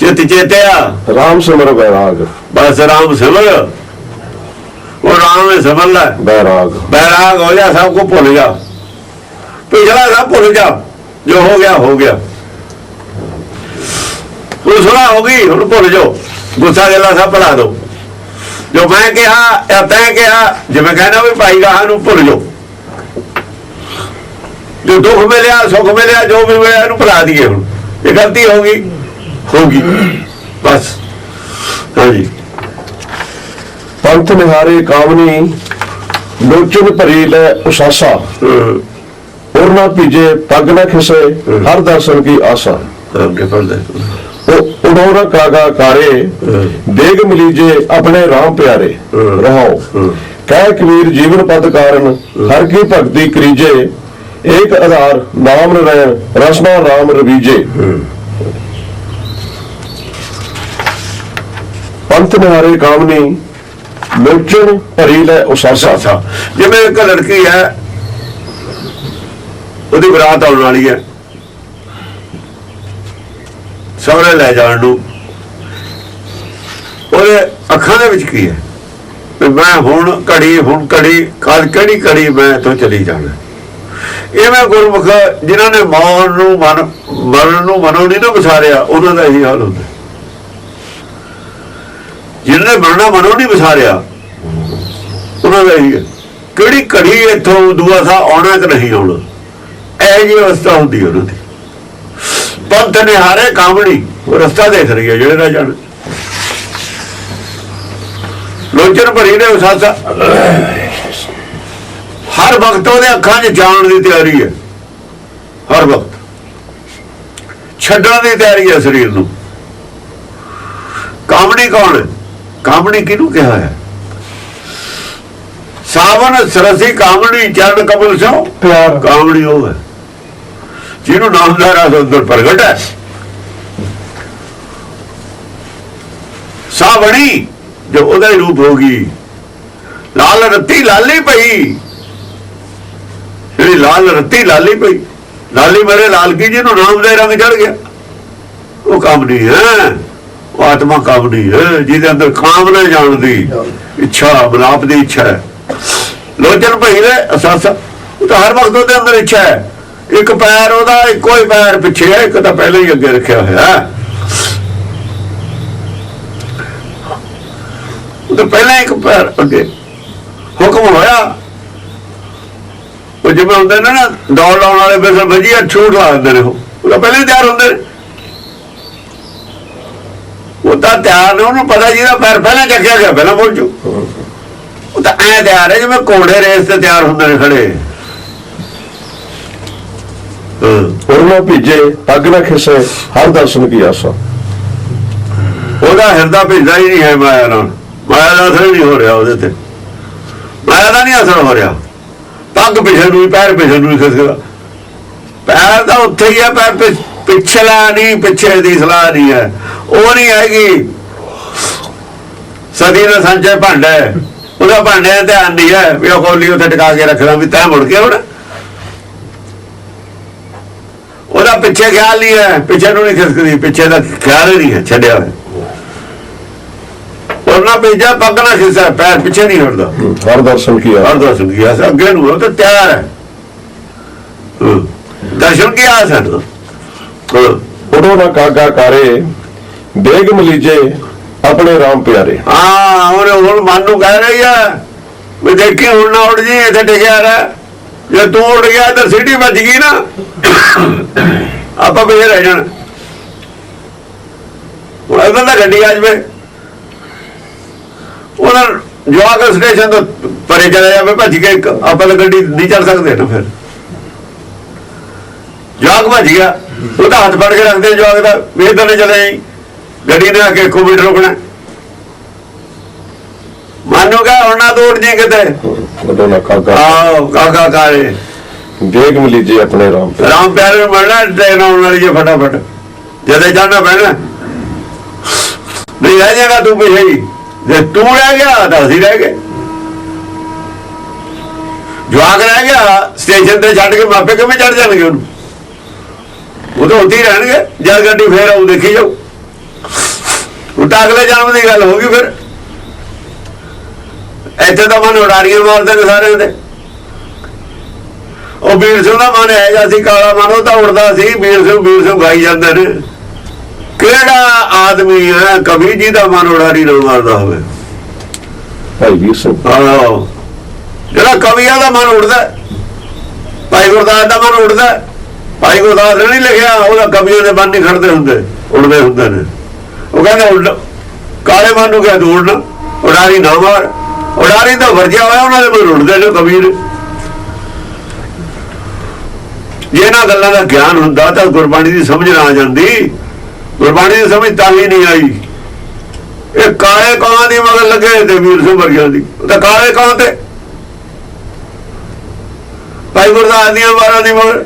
ਚਿੱਤ ਚੇਤਿਆ RAM ਸਬਰ ਬੈਰਾਗ। ਬਸ ਰਾਮ ਸਿਮਰ। ਉਹ ਰਾਮ ਨੇ ਸਿਮਰ ਲੈ। ਬੈਰਾਗ। ਬੈਰਾਗ ਹੋ ਜਾ ਸਭ ਕੋ ਭੁੱਲ ਜਾ ਪਿਛਲਾ ਸਭ ਭੁੱਲ ਜਾ ਜੋ ਹੋ ਗਿਆ ਹੋ ਗਿਆ। ਸੁਣਾ ਹੋ ਗਈ ਹੁਣ ਭੁੱਲ ਜਾਓ। ਗੁੱਸਾ ਗਿਲਾ ਸਭ ਭੁਲਾ ਦੋ ਜੋ ਮੈਂ ਕਿਹਾ ਜਾਂ ਤੈਂ ਕਿਹਾ ਜਿਵੇਂ ਕਹਿੰਦਾ ਵੀ ਭਾਈ ਗਾਹਾਂ ਨੂੰ ਭੁੱਲ ਜਾਓ। ਜੋ ਦੁੱਖ ਮਿਲਿਆ ਸੁੱਖ ਮਿਲਿਆ ਜੋ ਵੀ ਮਿਲਿਆ ਇਹਨੂੰ ਭੁਲਾ ਦਈਏ ਹੁਣ। ਇਹ ਗਲਤੀ ਹੋ ਗਈ ਹੋ ਗਈ। ਬਸ। ਹਾਂਜੀ। ਪੰਥ ਨਿਹਾਰੇ ਕਾਮਨੀ ਲੋਚਨ ਭਰੀ ਲੈ ਉਸਾਸਾ। ਔਰ ਨਾ ਭੀਜੇ ਪੱਗ ਨਾ ਖਿਸੇ ਹਰ ਦਰਸ਼ਨ ਕੀ ਆਸਾ। ਅੱਗੇ ਪੜਦੇ ਉਡੋਰਾ ਕਾਗਾ ਕਾਰੇ ਦੇਗ ਮਲੀਜੇ ਆਪਣੇ ਰਾਮ ਪਿਆਰੇ। ਰਹਾਓ। ਕਹਿ ਕਬੀਰ ਜੀਵਨ ਪਦ ਕਾਰਨ ਹਰ ਕੀ ਭਗਤੀ ਕਰੀਜੇ ਏਕ ਆਧਾਰ ਨਾਮ ਨਰੈਣ ਰਸਨਾ ਰਾਮ ਰਵੀਜੇ। ਪੰਥ ਨਿਹਾਰੇ ਕਾਮਨੀ ਲੋਚਨ ਭਰੀ ਲੈ ਉਸਾਸਾ। ਜਿਵੇਂ ਇੱਕ ਲੜਕੀ ਹੈ ਉਹਦੀ ਬਰਾਤ ਆਉਣ ਵਾਲੀ ਹੈ। ਸਹੁਰੇ ਲੈ ਜਾਣ ਨੂੰ। ਉਹਦੇ ਅੱਖਾਂ ਦੇ ਵਿੱਚ ਕੀ ਹੈ? ਵੀ ਮੈਂ ਹੁਣ ਘੜੀ ਹੁਣ ਘੜੀ ਕੱਲ ਕਿਹੜੀ ਘੜੀ ਮੈਂ ਤੋਂ ਚਲੀ ਜਾਣਾ? ਇਵੇਂ ਗੁਰਮੁਖ, ਜਿਨ੍ਹਾਂ ਨੇ ਮੌਨ ਨੂੰ ਮਨ, ਮਰਨ ਨੂੰ ਮਨੋਂ ਨਹੀਂ ਨਾ ਵਿਸਾਰਿਆ, ਉਹਨਾਂ ਦਾ ਇਹੀ ਹਾਲ ਹੁੰਦਾ। ਜਿਨ੍ਹਾਂ ਨੇ ਮਰਨਾ, ਮਨੋਂ ਨਹੀਂ ਵਿਸਾਰਿਆ, ਉਹਨਾਂ ਦਾ ਇਹੀ ਹੈ। ਕਿਹੜੀ ਘੜੀ ਇੱਥੋਂ ਦੂਆ ਸਾ ਆਉਣਾ ਕਿ ਨਹੀਂ ਆਉਣਾ? ਇਹ ਜੀ ਅਵਸਥਾ ਹੁੰਦੀ ਉਹਨਾਂ ਦੀ। ਪੰਥ ਨੇ ਹਾਰੇ ਕਾਮੜੀ ਉਹ ਰਸਤਾ ਦੇਖ ਰਹੀ ਹੈ ਜਿਹੜੇ ਨਾ ਜਾਣ। ਲੋਚਨ ਭਰੀ ਨੇ ਉਸਾਸਾ ਹਰ ਵਕਤ ਉਹਦੇ ਅੱਖਾਂ 'ਚ ਜਾਣ ਦੀ ਤਿਆਰੀ ਹੈ। ਹਰ ਵਕਤ। ਛੱਡਣ ਦੀ ਤਿਆਰੀ ਹੈ ਸਰੀਰ ਨੂੰ। ਕਾਮੜੀ ਕੌਣ ਹੈ? ਕਾਮੜੀ ਕਿਹਨੂੰ ਕਿਹਾ ਹੈ? ਸਾਵਨ ਸਰਸੀ ਕਾਮੜੀ ਚਰਨ ਕਮਲ ਸੋ ਪਿਆਰ। ਕਾਮੜੀ ਉਹ ਹੈ। ਜਿਹਨੂੰ ਨਾਮ ਦਾ ਰਸ ਅੰਦਰ ਪ੍ਰਗਟ ਹੈ। ਸਾਵਣੀ ਜੋ ਉਹਦਾ ਹੀ ਰੂਪ ਹੋ ਗਈ ਲਾਲ ਰੱਤੀ ਲਾਲੀ ਪਈ। ਜਿਹੜੀ ਲਾਲ ਰੱਤੀ ਲਾਲੀ ਪਈ, ਲਾਲੀ ਮਰੇ ਲਾਲ ਕੀ, ਜਿਹਨੂੰ ਨਾਮ ਦੇ ਰੰਗ ਚੜ ਗਿਆ। ਉਹ ਕੰਮ ਨਹੀਂ ਹੈ। ਉਹ ਆਤਮਾ ਕੰਮ ਨਹੀਂ ਹੈ, ਜਿਹਦੇ ਅੰਦਰ ਕਾਮਨਾ ਜਾਣਦੀ ਇੱਛਾ, ਮਨਾਪ ਦੀ ਇੱਛਾ ਹੈ। ਲੋਚਨ ਭਈ ਦੇ ਅਸਾਸ ਉਹ ਤਾਂ ਹਰ ਵਕਤ ਉਹਦੇ ਅੰਦਰ ਇੱਛਾ ਹੈ। ਇੱਕ ਪੈਰ ਉਹਦਾ, ਇੱਕੋ ਹੀ ਪੈਰ ਪਿੱਛੇ ਹੈ ਇੱਕ ਤਾਂ ਪਹਿਲਾਂ ਹੀ ਅੱਗੇ ਰੱਖਿਆ ਹੋਇਆ। ਹੈ ਉਹ ਤਾਂ ਪਹਿਲਾਂ ਇੱਕ ਪੈਰ ਅੱਗੇ ਹੁਕਮ ਹੋਇਆ। ਉਹ ਜਿਵੇਂ ਹੁੰਦੇ ਨੇ ਨਾ, ਦੌੜ ਲਾਉਣ ਵਾਲੇ ਬਿਸਲ ਵਧੀਆ ਛੂਟ ਲਾ ਦਿੰਦੇ ਨੇ ਉਹ। ਤਾਂ ਪਹਿਲਾਂ ਹੀ ਤਿਆਰ ਹੁੰਦੇ ਨੇ। ਉਹ ਤਾਂ ਤਿਆਰ ਨੇ, ਉਹਨੂੰ ਪਤਾ ਜਿਹਦਾ ਪੈਰ ਪਹਿਲਾਂ ਚੱਕਿਆ ਗਿਆ, ਪਹਿਲਾਂ ਪਹੁੰਚ ਉਹ ਤਾਂ ਐ ਤਿਆਰ ਹੈ ਜਿਵੇਂ ਘੋੜੇ ਰੇਸ ਤੇ ਤਿਆਰ ਹੁੰਦੇ ਨੇ ਖੜੇ। ਹਾਂ। ਔਰ ਪੱਗ ਨਾ ਖਿਸੇ, ਹਰ ਦਰਸ਼ਨ ਕੀ ਆਸਾ। ਉਹਦਾ ਹਿਰਦਾ ਭਿੱਜਦਾ ਹੀ ਨਹੀਂ ਹੈ ਮਾਇਆ ਨਾਲ। ਮਾਇਆ ਦਾ ਅਸਰ ਨਹੀਂ ਹੋ ਰਿਹਾ ਉਹਦੇ ਤੇ। ਮਾਇਆ ਦਾ ਨਹੀਂ ਅਸਰ ਹੋ ਰਿਹਾ। ਪੱਗ ਪਿਛੇ ਨੂੰ ਪੈਰ ਪਿਛੇ ਨੂੰ ਖਿਸਕਦਾ ਪੈਰ ਤਾਂ ਉੱਥੇ ਹੀ ਹੈ ਪੈਰ ਪਿਛਲਾ ਨਹੀਂ, ਪਿੱਛੇ ਦੀ ਸਲਾਹ ਨਹੀਂ ਹੈ। ਉਹ ਨਹੀਂ ਹੈਗੀ। ਸਦੀ ਦਾ ਸੰਚੇ ਭਾਂਡਾ। ਉਹਦਾ ਭਾਂਡੇ ਦਾ ਧਿਆਨ ਨਹੀਂ ਹੈ, ਵੀ ਉਹ ਕੋਲੀ ਉੱਥੇ ਟਿਕਾ ਕੇ ਰੱਖਦਾ, ਵੀ ਤੈਂ ਮੁੜ ਕੇ ਹੁਣ ਉਹਦਾ ਪਿੱਛੇ ਖਿਆਲ ਨਹੀਂ ਹੈ ਪਿੱਛੇ ਨੂੰ ਨਹੀਂ ਖਿਸਕਦੀ ਪਿੱਛੇ ਦਾ ਖਿਆਲ ਹੀ ਨਹੀਂ ਹੈ ਛੱਡਿਆ ਹੋਇਆ। ਉਹਨਾਂ ਭੇਜਿਆ ਪੱਗ ਨਾ ਖਿਸਾ ਪੈਰ ਪਿੱਛੇ ਨਹੀਂ ਹਟਦਾ। ਹਰ ਦਰਸ਼ਨ ਕੀ ਆਸਾ ਹਰ ਦਰਸ਼ਨ ਕੀ ਆਸ ਅੱਗੇ ਨੂੰ ਉਹ ਤਾਂ ਤਿਆਰ ਹੈ। ਦਰਸ਼ਨ ਕੀ ਆਸ ਹੈ ਹਾਂ। ਉਡੋ ਨਾ ਕਾਗਾ ਕਾਰੇ ਦੇਗ ਮਲੀਜੇ ਆਪਣੇ ਰਾਮ ਪਿਆਰੇ। ਹਾਂ ਉਹਨੇ ਹੁਣ ਮਨ ਨੂੰ ਕਹਿ ਰਹੀ ਹੈ ਵੀ ਦੇਖੀ ਹੁਣ ਨਾ ਉੱਡ ਜੀ ਇੱਥੇ ਟਿਕਿਆ ਰਹਿ। ਜੇ ਤੂੰ ਉੱਡ ਗਿਆ ਤਾਂ ਸਿਟੀ ਵੱਜ ਗਈ ਨਾ। ਆਪਾਂ ਪਿੱਛੇ ਰਹਿ ਜਾਣਾ? ਹੁਣ ਅਗਰ ਗੱਡੀ ਆ ਜਵੇ। ਉਹਨਾਂ ਜਵਾਕ ਸਟੇਸ਼ਨ ਤੋਂ ਪਰੇ ਚਲੇ ਜਾਵੇ, ਭੱਜ ਕੇ ਆਪਾਂ ਤਾਂ ਗੱਡੀ ਨਹੀਂ ਚੱਲ ਸਕਦੇ ਨਾ ਫਿਰ। ਜਵਾਕ ਭੱਜ ਗਿਆ। ਉਹ ਹੱਥ ਫੜ ਕੇ ਰੱਖਦੇ ਜਵਾਕ ਦਾ। ਵੀ ਇੱਧਰ ਨੇ ਚਲੇ ਜਾਈਂ। ਗੱਡੀ ਨੇ ਆ ਕੇ ਇੱਕੋ ਮਿੰਟ ਰੁਕਣਾ ਮਾਨੂਗਾ ਹੁਣ ਨਾ ਜੇ ਕਿਤੇ। ਉਡੋ ਨਾ ਕਾਗਾ ਆਓ ਕਾਕਾ ਕਾਰੇ ਦੇਗ ਮਲੀਜੇ ਆਪਣੇ ਰਾਮ ਪਿਆਰੇ। ਰਾਮ ਪਿਆਰੇ ਨੂੰ ਮਿਲਣਾ ਟ੍ਰੇਨ ਆਉਣ ਵਾਲੀ ਹੈ ਫਟਾਫਟ। ਜਦੇ ਜਾਣਾ ਪੈਣਾ। ਨਹੀਂ ਰਹਿ ਜਾਏਗਾ ਤੂੰ ਪਿੱਛੇ ਹੀ। ਜੇ ਤੂੰ ਰਹਿ ਗਿਆ ਤਾਂ ਅਸੀਂ ਰਹਿ ਗਏ। ਜਵਾਕ ਰਹਿ ਗਿਆ ਸਟੇਸ਼ਨ ਤੇ ਛੱਡ ਕੇ ਮਾਪੇ ਕਿਵੇਂ ਚੜ ਜਾਣਗੇ ਉਹਨੂੰ? ਉਹ ਤਾਂ ਉੱਥੇ ਹੀ ਰਹਿਣਗੇ। ਜਦ ਗੱਡੀ ਫੇਰ ਆਉ ਦੇਖੀ ਜਾਓ ਉਹ ਤਾਂ ਅਗਲੇ ਜਨਮ ਦੀ ਗੱਲ ਹੋ ਗਈ ਫਿਰ। ਇੱਥੇ ਤਾਂ ਮਨ ਉਡਾਰੀਆਂ ਮਾਰਦੇ ਨੇ ਸਾਰਿਆਂ ਦੇ। ਉਹ ਵੀਰ ਸਿੰਘ ਦਾ ਮਨ ਹੈ ਜਾਂ ਸੀ ਕਾਲਾ ਮਨ ਉਹ ਤਾਂ ਉੜਦਾ ਸੀ ਵੀਰ ਸਿੰਘ ਵੀਰ ਸਿੰਘ ਗਾਈ ਜਾਂਦੇ ਨੇ। ਕਿਹੜਾ ਆਦਮੀ ਹੈ ਕਵੀ ਜੀ ਦਾ ਮਨ ਉਡਾਰੀ ਨਾ ਮਾਰਦਾ ਹੋਵੇ? ਭਾਈ ਵੀਰ ਸਿੰਘ। ਆਹੋ। ਜਿਹੜਾ ਕਵੀਆਂ ਦਾ ਮਨ ਉੱਡਦਾ ਹੈ। ਭਾਈ ਗੁਰਦਾਸ ਦਾ ਮਨ ਉੱਡਦਾ ਹੈ। ਭਾਈ ਗੁਰਦਾਸ ਨੇ ਨਹੀਂ ਲਿਖਿਆ ਉਹਦਾ ਕਵੀਆਂ ਦੇ ਮਨ ਨਹੀਂ ਖੜਦੇ ਹੁੰਦੇ ਉੱਡਦੇ ਹੁੰਦੇ ਨੇ। ਉਹ ਕਹਿੰਦਾ ਉੱਡ ਕਾਲੇ ਮਨ ਨੂੰ ਕਹਿੰਦਾ ਉੱਡਣਾ ਉਡਾਰੀ ਨਾ ਮਾਰ। ਉਡਾਰੀ ਤਾਂ ਵਰਜਿਆ ਹੋਇਆ, ਉਹਨਾਂ ਦੇ ਕੋਲ ਉੱਡਦੇ ਨੇ ਕਬੀਰ। ਜੇ ਇਹਨਾਂ ਗੱਲਾਂ ਦਾ ਗਿਆਨ ਹੁੰਦਾ ਤਾਂ ਗੁਰਬਾਣੀ ਦੀ ਸਮਝ ਨਾ ਆ ਜਾਂਦੀ। ਗੁਰਬਾਣੀ ਦੀ ਸਮਝ ਤਾਂ ਹੀ ਨਹੀਂ ਆਈ। ਇਹ ਕਾਲੇ ਕਾਂ ਦੀ ਮਗਰ ਲੱਗੇ ਤੇ ਵੀਰ ਸਿੰਘ ਵਰਗਿਆਂ ਦੀ। ਉਹ ਤਾਂ ਕਾਲੇ ਕਾਂ ਤੇ। ਭਾਈ ਗੁਰਦਾਸ ਦੀਆਂ ਵਾਰਾਂ ਦੀ ਮਗਰ।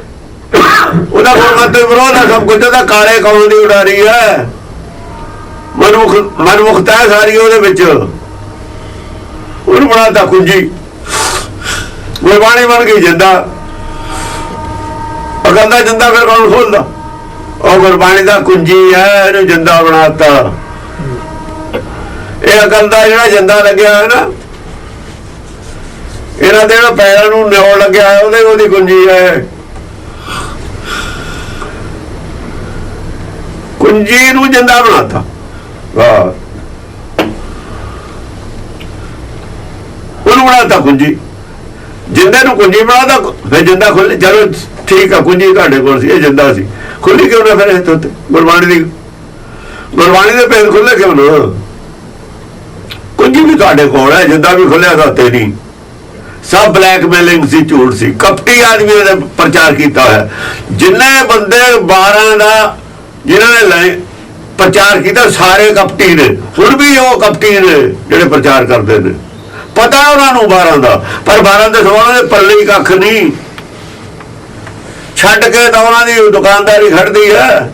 ਉਹਦਾ ਗੁਰਮਤਿ ਵਿਰੋਧ ਹੈ ਸਭ ਕੁਝ ਤਾਂ ਕਾਲੇ ਕਾਂ ਦੀ ਉਡਾਰੀ ਹੈ। ਮਨੁੱਖ ਮਨੁੱਖਤਾ ਹੈ ਸਾਰੀ ਉਹਦੇ ਵਿੱਚ। ਉਹਨੂੰ ਬਣਾਤਾ ਕੁੰਜੀ ਗੁਰਬਾਣੀ ਬਣ ਗਈ ਜਿੰਦਾ। ਅਗਰ ਜਿੰਦਾ ਫਿਰ ਕੌਣ ਖੋਲਦਾ? ਉਹ ਗੁਰਬਾਣੀ ਦਾ ਕੁੰਜੀ ਹੈ, ਇਹਨੂੰ ਜਿੰਦਾ ਬਣਾਤਾ ਇਹ ਅਕਲ ਜਿਹੜਾ ਜਿੰਦਾ ਲੱਗਿਆ ਹੈ ਨਾ, ਇਹਨਾਂ ਦੇ ਜਿਹੜਾ ਪੈਰਾਂ ਨੂੰ ਨਿਉਣ ਲੱਗਿਆ ਉਹਦੇ ਉਹਦੀ ਕੁੰਜੀ ਹੈ। ਕੁੰਜੀ ਨੂੰ ਜਿੰਦਾ ਬਣਾਤਾ ਵਾਹ। ਉਹਨੂੰ ਬਣਾਤਾ ਕੁੰਜੀ। ਜਿੰਦੇ ਨੂੰ ਕੁੰਜੀ ਬਣਾਤਾ, ਫਿਰ ਜਿੰਦਾ ਖੁੱਲ ਚਲੋ ਠੀਕ ਆ, ਕੁੰਜੀ ਤੁਹਾਡੇ ਕੋਲ ਸੀ, ਇਹ ਜਿੰਦਾ ਸੀ। ਖੁੱਲੀ ਕਿਉਂ ਨਾ ਫਿਰ ਇਹ ਤੋਂ ਗੁਰਬਾਣੀ ਦੀ ਗੁਰਬਾਣੀ ਦੇ ਪੈਰ ਖੁੱਲੇ ਕਿਉਂ ਨਾ? ਕੁੰਜੀ ਵੀ ਤੁਹਾਡੇ ਕੋਲ ਹੈ, ਜਿੰਦਾ ਵੀ ਖੁੱਲਿਆ ਤਾਂ ਨਹੀਂ। ਸਭ ਬਲੈਕਮੇਲਿੰਗ ਸੀ, ਝੂਠ ਸੀ। ਕਪਟੀ ਆਦਮੀ ਨੇ ਪ੍ਰਚਾਰ ਕੀਤਾ ਹੋਇਆ। ਜਿੰਨੇ ਬੰਦੇ 12 ਦਾ ਜਿਨ੍ਹਾਂ ਨੇ ਲੈ ਪ੍ਰਚਾਰ ਕੀਤਾ, ਸਾਰੇ ਕਪਟੀ ਨੇ। ਹੁਣ ਵੀ ਉਹ ਕਪਟੀ ਨੇ, ਜਿਹੜੇ ਪ੍ਰਚਾਰ ਕਰਦੇ ਨੇ। ਪਤਾ ਉਹਨਾਂ ਨੂੰ 12 ਦਾ, ਪਰ 12 ਦੇ ਸਵਾਲਾਂ ਦੇ ਪੱਲੇ ਕੱਖ ਨਹੀਂ। ਛੱਡ ਕੇ ਤਾਂ ਉਹਨਾਂ ਦੀ ਦੁਕਾਨਦਾਰੀ ਖੜਦੀ ਹੈ।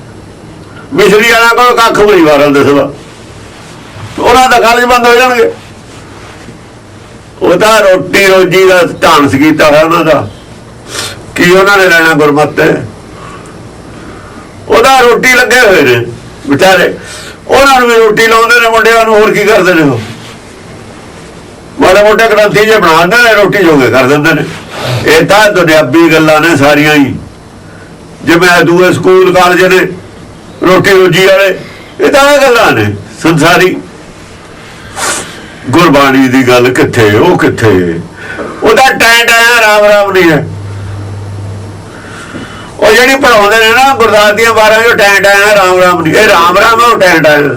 ਮਿਸਰੀ ਵਾਲਾ ਕੋਲ ਕੱਖ ਵੀ ਨਹੀਂ 12 ਦੇ ਸਵਾ ਉਹਨਾਂ ਦਾ ਕਾਲਜ ਬੰਦ ਹੋ ਜਾਣਗੇ। ਉਹ ਤਾਂ ਰੋਟੀ ਰੋਜੀ ਦਾ ਢਾਂਸ ਕੀਤਾ ਹੋਇਆ ਉਹਨਾਂ ਦਾ। ਕੀ ਉਹਨਾਂ ਨੇ ਲੈਣਾ ਗੁਰਮਤ ਉਹਦਾ ਰੋਟੀ ਲੱਗੇ ਹੋਏ ਨੇ, ਵਿਚਾਰੇ। ਉਹਨਾਂ ਨੂੰ ਵੀ ਰੋਟੀ ਲਾਉਂਦੇ ਨੇ ਮੁੰਡਿਆਂ ਨੂੰ, ਹੋਰ ਕੀ ਕਰਦੇ ਨੇ ਉਹ? ਮਾੜਾ ਮੋਟਾ ਗ੍ਰੰਥੀ ਜੇ ਬਣਾਉਂਦੇ ਨੇ ਰੋਟੀ ਜੋਗੇ ਕਰ ਦਿੰਦੇ ਨੇ। ਇਹ ਤਾਂ ਦੁਨਿਆਵੀ ਗੱਲਾਂ ਨੇ ਸਾਰੀਆਂ ਹੀ। ਜਿਵੇਂ ਦੂਏ ਸਕੂਲ ਕਾਲਜ ਨੇ ਰੋਟੀ ਰੋਜੀ ਵਾਲੇ, ਇਹ ਤਾਂ ਗੱਲਾਂ ਨੇ ਸੰਸਾਰੀ। ਗੁਰਬਾਣੀ ਦੀ ਗੱਲ ਕਿੱਥੇ, ਉਹ ਕਿੱਥੇ? ਉਹਦਾ ਟੈਂਟ ਆਇਆ ਰਾਮ ਰਾਮ ਨਹੀਂ ਹੈ। ਉਹ ਜਿਹੜੀ ਪੜਾਉਂਦੇ ਨੇ ਨਾ ਗੁਰਦਾਸ ਦੀਆਂ ਬਾਰਾਂ ਜੋ ਟੈਂਟ ਆਇਆ ਰਾਮ ਰਾਮ ਨਹੀਂ। ਇਹ ਰਾਮ ਰਾਮ ਹੈ ਉਹ ਟੈਂਟ ਆਇਆ